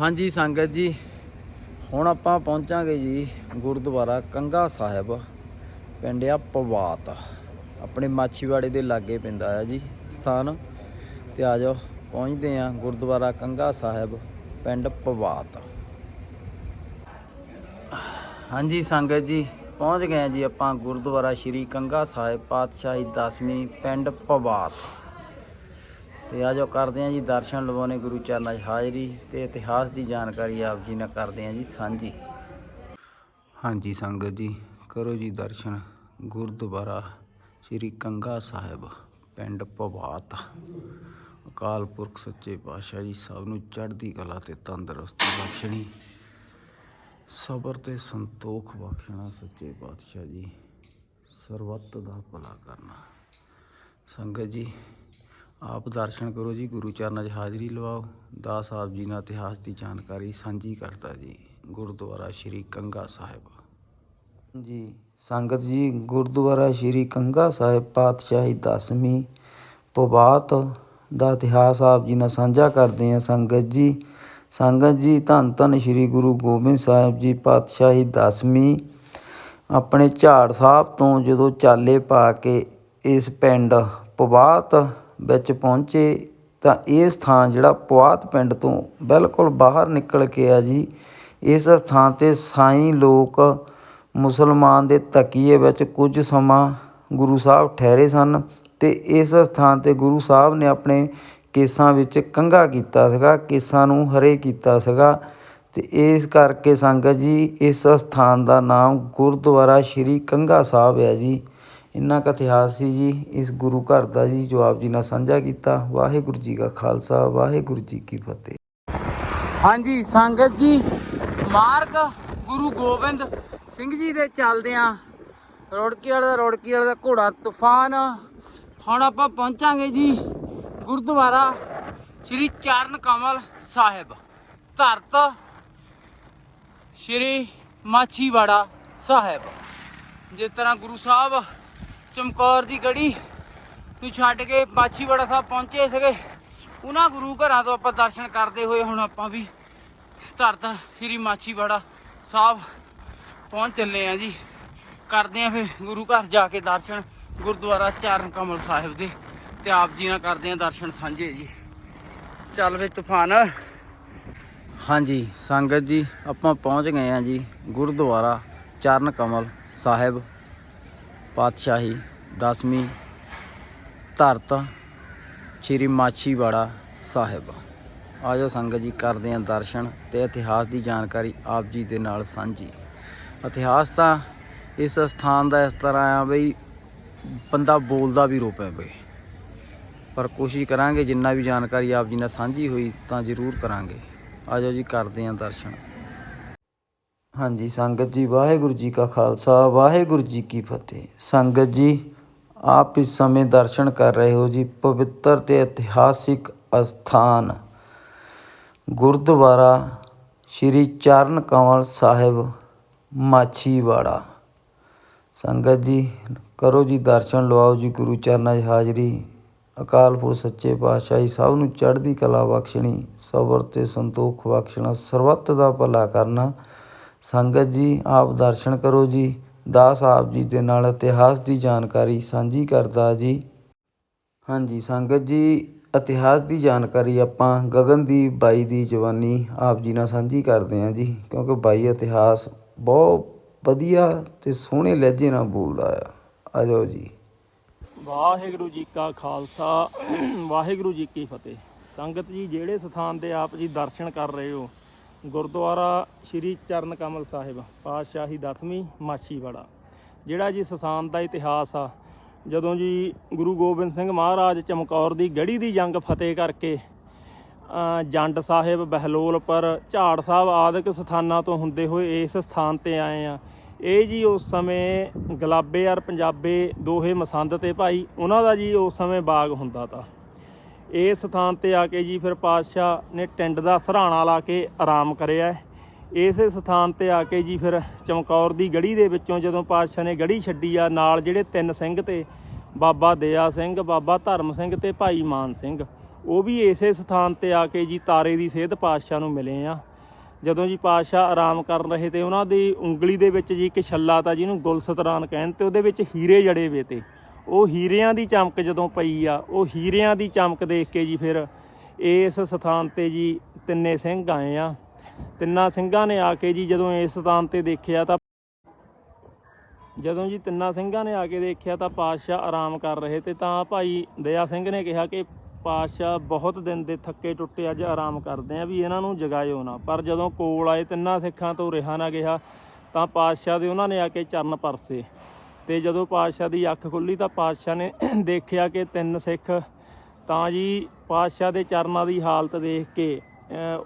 ਹਾਂਜੀ ਸੰਗਤ ਜੀ, ਹੁਣ ਆਪਾਂ ਪਹੁੰਚਾਂਗੇ ਜੀ ਗੁਰਦੁਆਰਾ ਕੰਗਾ ਸਾਹਿਬ, ਪਿੰਡ ਆ ਪਵਾਤ। ਆਪਣੇ ਮਾਛੀਵਾੜੇ ਦੇ ਲਾਗੇ ਪੈਂਦਾ ਆ ਜੀ ਸਥਾਨ। ਤੇ ਆ ਜਾਓ, ਪਹੁੰਚਦੇ ਆ ਗੁਰਦੁਆਰਾ ਕੰਗਾ ਸਾਹਿਬ, ਪਿੰਡ ਪਵਾਤ। ਹਾਂਜੀ ਸੰਗਤ ਜੀ ਪਹੁੰਚ ਗਏ ਜੀ ਆਪਾਂ ਗੁਰਦੁਆਰਾ ਸ਼੍ਰੀ ਕੰਗਾ ਸਾਹਿਬ, ਪਾਤਸ਼ਾਹੀ ਦਸਵੀਂ ਪਿੰਡ ਪਵਾਤ ਤੇ ਆਜੋ ਕਰਦੇ ਆਂ ਜੀ ਦਰਸ਼ਨ ਲਵਾਉਣੇ ਗੁਰੂ ਚਰਨਾਂ 'ਚ ਹਾਜ਼ਰੀ ਤੇ ਇਤਿਹਾਸ ਦੀ ਜਾਣਕਾਰੀ ਆਪ ਜੀ ਨਾਲ ਕਰਦੇ ਆਂ ਜੀ ਸਾਂਝੀ। ਹਾਂਜੀ ਸੰਗਤ ਜੀ, ਕਰੋ ਜੀ ਦਰਸ਼ਨ ਗੁਰਦੁਆਰਾ ਸ੍ਰੀ ਕੰਗਾ ਸਾਹਿਬ, ਪਿੰਡ ਭਵਾਤ ਅਕਾਲ ਪੁਰਖ ਸੱਚੇ ਪਾਤਸ਼ਾਹ ਜੀ ਸਭ ਨੂੰ ਚੜ੍ਹਦੀ ਕਲਾ ਤੇ ਤੰਦਰੁਸਤੀ ਬਖਸ਼ਣੀ। ਸਬਰ ਤੇ ਸੰਤੋਖ ਬਖਸ਼ਣਾ ਸੱਚੇ ਪਾਤਸ਼ਾਹ ਜੀ। ਸਰਬੱਤ ਦਾ ਭਲਾ ਕਰਨਾ। ਸੰਗਤ ਜੀ, ਆਪ ਦਰਸ਼ਨ ਕਰੋ ਜੀ, ਗੁਰੂ ਚਰਨਾਂ 'ਚ ਹਾਜ਼ਰੀ ਲਵਾਓ। ਦਾਸ ਸਾਹਿਬ ਜੀ ਨਾਲ ਇਤਿਹਾਸ ਦੀ ਜਾਣਕਾਰੀ ਸਾਂਝੀ ਕਰਤਾ ਜੀ, ਗੁਰਦੁਆਰਾ ਸ੍ਰੀ ਕੰਗਾ ਸਾਹਿਬ। ਜੀ, ਸੰਗਤ ਜੀ, ਗੁਰਦੁਆਰਾ ਸ੍ਰੀ ਕੰਗਾ ਸਾਹਿਬ ਪਾਤਸ਼ਾਹੀ ਦਸਵੀਂ ਪਵਾਤ ਦਾ ਇਤਿਹਾਸ ਆਪ ਜੀ ਨਾਲ ਸਾਂਝਾ ਕਰਦੇ ਹਾਂ। ਸੰਗਤ ਜੀ ਸੰਗਤ ਜੀ, ਧੰਨ ਧੰਨ ਸ੍ਰੀ ਗੁਰੂ ਗੋਬਿੰਦ ਸਾਹਿਬ ਜੀ, ਪਾਤਸ਼ਾਹੀ ਦਸਵੀਂ ਆਪਣੇ ਝਾੜ ਸਾਹਿਬ ਤੋਂ ਜਦੋਂ ਚਾਲੇ ਪਾ ਕੇ ਇਸ ਪਿੰਡ ਪਵਾਤ ਵਿੱਚ ਪਹੁੰਚੇ ਤਾਂ ਇਹ ਸਥਾਨ ਜਿਹੜਾ ਪਵਾਤ ਪਿੰਡ ਤੋਂ ਬਿਲਕੁਲ ਬਾਹਰ ਨਿਕਲ ਕੇ ਆ ਜੀ। ਇਸ ਸਥਾਨ ਤੇ ਸਾਈਂ ਲੋਕ ਮੁਸਲਮਾਨ ਦੇ ਤਕੀਏ ਵਿੱਚ ਕੁਝ ਸਮਾਂ ਗੁਰੂ ਸਾਹਿਬ ਠਹਿਰੇ ਸਨ ਤੇ ਇਸ ਸਥਾਨ ਤੇ ਗੁਰੂ ਸਾਹਿਬ ਨੇ ਆਪਣੇ ਕੇਸਾਂ ਵਿੱਚ ਕੰਘਾ ਕੀਤਾ ਸੀਗਾ, ਕੇਸਾਂ ਨੂੰ ਹਰੇ ਕੀਤਾ ਸੀਗਾ ਅਤੇ ਇਸ ਕਰਕੇ ਸੰਗਤ ਜੀ ਇਸ ਅਸਥਾਨ ਦਾ ਨਾਮ ਗੁਰਦੁਆਰਾ ਸ਼੍ਰੀ ਕੰਘਾ ਸਾਹਿਬ ਹੈ ਜੀ। ਇੰਨਾ ਕੁ ਇਤਿਹਾਸ ਸੀ ਜੀ, ਇਸ ਗੁਰੂ ਘਰ ਦਾ ਜੀ, ਜੋ ਆਪ ਜੀ ਨਾਲ ਸਾਂਝਾ ਕੀਤਾ। ਵਾਹਿਗੁਰੂ ਜੀ ਕਾ ਖਾਲਸਾ, ਵਾਹਿਗੁਰੂ ਜੀ ਕੀ ਫਤਿਹ। ਹਾਂਜੀ, ਸੰਗਤ ਜੀ, ਮਾਰਗ ਗੁਰੂ ਗੋਬਿੰਦ ਸਿੰਘ ਜੀ ਦੇ ਚੱਲਦੇ ਰੋੜਕੀ ਵਾਲੇ ਦਾ ਰੋੜਕੀ ਵਾਲੇ ਦਾ ਘੋੜਾ, ਤੂਫਾਨ। ਹੁਣ ਆਪਾਂ ਪਹੁੰਚਾਂਗੇ ਜੀ। ਗੁਰਦੁਆਰਾ ਸ੍ਰੀ ਚਰਨ ਕਮਲ ਸਾਹਿਬ, ਧਰਤ ਸ੍ਰੀ ਮਾਛੀਵਾੜਾ ਸਾਹਿਬ। ਜਿਸ ਤਰ੍ਹਾਂ ਗੁਰੂ ਸਾਹਿਬ ਚਮਕੌਰ ਦੀ ਗੜੀ ਨੂੰ ਛੱਡ ਕੇ ਮਾਛੀਵਾੜਾ ਸਾਹਿਬ ਪਹੁੰਚੇ ਸੀਗੇ, ਉਹਨਾਂ ਗੁਰੂ ਘਰਾਂ ਤੋਂ ਆਪਾਂ ਦਰਸ਼ਨ ਕਰਦੇ ਹੋਏ ਹੁਣ ਆਪਾਂ ਵੀ ਧਰਤ ਸ੍ਰੀ ਮਾਛੀਵਾੜਾ ਸਾਹਿਬ ਪਹੁੰਚ ਚੱਲੇ ਆ ਜੀ। ਕਰਦੇ ਆ ਫਿਰ ਗੁਰੂ ਘਰ ਜਾ ਕੇ ਦਰਸ਼ਨ ਗੁਰਦੁਆਰਾ ਚਰਨ ਕਮਲ ਸਾਹਿਬ ਦੇ। ਤੇ ਆਪ ਜੀ ਨਾਲ ਕਰਦੇ ਆ ਦਰਸ਼ਨ ਸਾਂਝੇ ਜੀ। ਚੱਲ ਵੇ ਤੂਫਾਨ। ਹਾਂਜੀ, ਸੰਗਤ ਜੀ, ਆਪਾਂ ਪਹੁੰਚ ਗਏ ਆ ਜੀ ਗੁਰਦੁਆਰਾ ਚਰਨ ਕਮਲ ਸਾਹਿਬ ਪਾਤਸ਼ਾਹੀ ਦਸਵੀਂ ਧਰਤ ਸ਼੍ਰੀ ਮਾਛੀਵਾੜਾ ਸਾਹਿਬ। ਆਜੋ ਸੰਗਤ ਜੀ, ਕਰਦੇ ਆਂ ਦਰਸ਼ਨ ਤੇ ਇਤਿਹਾਸ ਦੀ ਜਾਣਕਾਰੀ ਆਪ ਜੀ ਦੇ ਨਾਲ ਸਾਂਝੀ। ਇਤਿਹਾਸ ਤਾਂ ਇਸ ਸਥਾਨ ਦਾ ਇਸ ਤਰ੍ਹਾਂ ਆ ਬਈ, ਬੰਦਾ ਬੋਲਦਾ ਵੀ ਰੋਪੇ ਬਈ। ਪਰ ਕੋਸ਼ਿਸ਼ ਕਰਾਂਗੇ, ਜਿੰਨਾ ਵੀ ਜਾਣਕਾਰੀ ਆਪ ਜੀ ਨਾਲ ਸਾਂਝੀ ਹੋਈ ਤਾਂ ਜ਼ਰੂਰ ਕਰਾਂਗੇ। ਆਜੋ ਜੀ, ਕਰਦੇ ਆਂ ਦਰਸ਼ਨ। ਹਾਂਜੀ, ਸੰਗਤ ਜੀ, ਵਾਹਿਗੁਰੂ ਜੀ ਕਾ ਖਾਲਸਾ, ਵਾਹਿਗੁਰੂ ਜੀ ਕੀ ਫਤਿਹ। ਸੰਗਤ ਜੀ, ਆਪ ਇਸ ਸਮੇਂ ਦਰਸ਼ਨ ਕਰ ਰਹੇ ਹੋ ਜੀ, ਪਵਿੱਤਰ ਤੇ ਇਤਿਹਾਸਿਕ ਅਸਥਾਨ। ਗੁਰਦੁਆਰਾ ਸ਼੍ਰੀ ਚਰਨ ਕੰਵਲ ਸਾਹਿਬ, ਮਾਛੀਵਾੜਾ। ਸੰਗਤ ਜੀ, ਕਰੋ ਜੀ ਦਰਸ਼ਨ, ਲਵਾਓ ਜੀ ਗੁਰੂ ਚਰਨਾਂ 'ਚ ਹਾਜ਼ਰੀ। ਅਕਾਲ ਪੁਰਖ, ਸੱਚੇ ਪਾਤਸ਼ਾਹੀ ਸਭ ਨੂੰ ਚੜ੍ਹਦੀ ਕਲਾ ਬਖਸ਼ਣੀ, ਸਬਰ ਤੇ ਸੰਤੋਖ ਬਖਸ਼ਣਾ, ਸਰਬੱਤ ਦਾ ਭਲਾ ਕਰਨਾ। ਸੰਗਤ ਜੀ, ਆਪ ਦਰਸ਼ਨ ਕਰੋ ਜੀ। ਦਾਸ ਆਪ ਜੀ ਦੇ ਨਾਲ ਇਤਿਹਾਸ ਦੀ ਜਾਣਕਾਰੀ ਸਾਂਝੀ ਕਰਦਾ ਜੀ। ਹਾਂਜੀ, ਸੰਗਤ ਜੀ, ਇਤਿਹਾਸ ਦੀ ਜਾਣਕਾਰੀ ਆਪਾਂ ਗਗਨਦੀਪ ਬਾਈ ਦੀ ਜਵਾਨੀ ਆਪ ਜੀ ਨਾਲ ਸਾਂਝੀ ਕਰਦੇ ਹਾਂ ਜੀ, ਕਿਉਂਕਿ ਬਾਈ ਇਤਿਹਾਸ ਬਹੁਤ ਵਧੀਆ ਤੇ ਸੋਹਣੇ ਲਹਿਜੇ ਨਾਲ ਬੋਲਦਾ ਆ। ਆ ਜਾਓ ਜੀ। ਵਾਹਿਗੁਰੂ ਜੀ ਕਾ ਖਾਲਸਾ, ਵਾਹਿਗੁਰੂ ਜੀ ਕੀ ਫਤਿਹ। ਸੰਗਤ ਜੀ, ਜਿਹੜੇ ਸਥਾਨ ਦੇ ਆਪ ਜੀ ਦਰਸ਼ਨ ਕਰ ਰਹੇ ਹੋ, ਗੁਰਦੁਆਰਾ ਸ਼੍ਰੀ ਚਰਨ ਕਮਲ ਸਾਹਿਬ, ਪਾਤਸ਼ਾਹੀ ਦਸਵੀਂ, ਮਾਛੀਵਾੜਾ। ਜਿਹੜਾ ਜੀ ਸਥਾਨ ਦਾ ਇਤਿਹਾਸ ਆ, ਜਦੋਂ ਜੀ ਗੁਰੂ ਗੋਬਿੰਦ ਸਿੰਘ ਮਹਾਰਾਜ ਚਮਕੌਰ ਦੀ ਗੜੀ ਦੀ ਜੰਗ ਫਤਿਹ ਕਰਕੇ ਜੰਡ ਸਾਹਿਬ, ਬਹਿਲੋਲਪੁਰ, ਝਾੜ ਸਾਹਿਬ ਆਦਿਕ ਸਥਾਨਾਂ ਤੋਂ ਹੁੰਦੇ ਹੋਏ ਇਸ ਸਥਾਨ ਤੇ ਆਏ ਆ ਇਹ ਜੀ ਉਸ ਸਮੇਂ ਗਲਾਬੇ ਔਰ ਪੰਜਾਬੇ ਦੋਹੇ ਮਸੰਦ ਤੇ ਭਾਈ, ਉਹਨਾਂ ਦਾ ਜੀ ਉਸ ਸਮੇਂ ਬਾਗ ਹੁੰਦਾ ਤਾ। ਇਸ ਸਥਾਨ ਤੇ ਆ ਕੇ ਜੀ ਫਿਰ ਪਾਤਸ਼ਾਹ ਨੇ ਟਿੰਡ ਦਾ ਸਰਾਣਾ ਲਾ ਕੇ ਆਰਾਮ ਕਰਿਆ ਇਸੇ ਸਥਾਨ ਤੇ ਆ ਕੇ ਜੀ ਫਿਰ ਚਮਕੌਰ ਦੀ ਗੜੀ ਦੇ ਵਿੱਚੋਂ ਜਦੋਂ ਪਾਤਸ਼ਾਹ ਨੇ ਗੜੀ ਛੱਡੀ ਆ, ਨਾਲ ਜਿਹੜੇ ਤਿੰਨ ਸਿੰਘ ਤੇ ਬਾਬਾ ਦਇਆ ਸਿੰਘ, ਬਾਬਾ ਧਰਮ ਸਿੰਘ ਤੇ ਭਾਈ ਮਾਨ ਸਿੰਘ, ਉਹ ਵੀ ਇਸੇ ਸਥਾਨ ਤੇ ਆ ਕੇ ਜੀ ਤਾਰੇ ਦੀ ਸੇਧ ਪਾਤਸ਼ਾਹ ਨੂੰ ਮਿਲੇ ਆ। ਜਦੋਂ ਜੀ ਪਾਤਸ਼ਾਹ ਆਰਾਮ ਕਰ ਰਹੇ ਤੇ ਉਹਨਾਂ ਦੀ ਉਂਗਲੀ ਦੇ ਵਿੱਚ ਜੀ ਇੱਕ ਛੱਲਾ ਤਾਂ ਜਿਹਨੂੰ ਗੁਲਸਤਰਾਨ ਕਹਿਣ ਤੇ ਉਹਦੇ ਵਿੱਚ ਹੀਰੇ ਜੜੇ ਵੇ ਤੇ। ਉਹ ਹੀਰਿਆਂ ਦੀ ਚਮਕ ਜਦੋਂ ਪਈ ਆ, ਉਹ ਹੀਰਿਆਂ ਦੀ ਚਮਕ ਦੇਖ ਕੇ ਜੀ ਫਿਰ ਇਸ ਸਥਾਨ ਤੇ ਜੀ ਤਿੰਨੇ ਸਿੰਘ ਆਏ ਆ। ਤਿੰਨਾਂ ਸਿੰਘਾਂ ਨੇ ਆ ਕੇ ਜੀ ਜਦੋਂ ਇਸ ਸਥਾਨ ਤੇ ਦੇਖਿਆ ਤਾਂ ਜਦੋਂ ਜੀ ਤਿੰਨਾਂ ਸਿੰਘਾਂ ਨੇ ਆ ਕੇ ਦੇਖਿਆ ਤਾਂ ਪਾਤਸ਼ਾਹ ਆਰਾਮ ਕਰ ਰਹੇ ਤੇ ਤਾਂ ਭਾਈ ਦਇਆ ਸਿੰਘ ਨੇ ਕਿਹਾ ਕਿ ਪਾਤਸ਼ਾਹ ਬਹੁਤ ਦਿਨ ਦੇ ਥੱਕੇ ਟੁੱਟੇ ਅੱਜ ਆਰਾਮ ਕਰਦੇ ਆ ਵੀ ਇਹਨਾਂ ਨੂੰ ਜਗਾਇਓ ਨਾ। ਪਰ ਜਦੋਂ ਕੋਲ ਆਏ ਤਿੰਨਾਂ ਸਿੱਖਾਂ ਤੋਂ ਰਿਹਾ ਨਾ ਗਿਆ, ਤਾਂ ਪਾਤਸ਼ਾਹ ਦੇ ਉਹਨਾਂ ਨੇ ਆ ਕੇ ਚਰਨ ਪਰਸੇ। ਤੇ ਜਦੋਂ ਪਾਤਸ਼ਾਹ ਦੀ ਅੱਖ ਖੁੱਲੀ ਤਾਂ ਪਾਤਸ਼ਾਹ ਨੇ [CLEARS THROAT] ਦੇਖਿਆ ਕਿ ਤਿੰਨ ਸਿੱਖ ਤਾਂ ਜੀ ਪਾਤਸ਼ਾਹ ਦੇ ਚਰਨਾਂ ਦੀ ਹਾਲਤ ਦੇਖ ਕੇ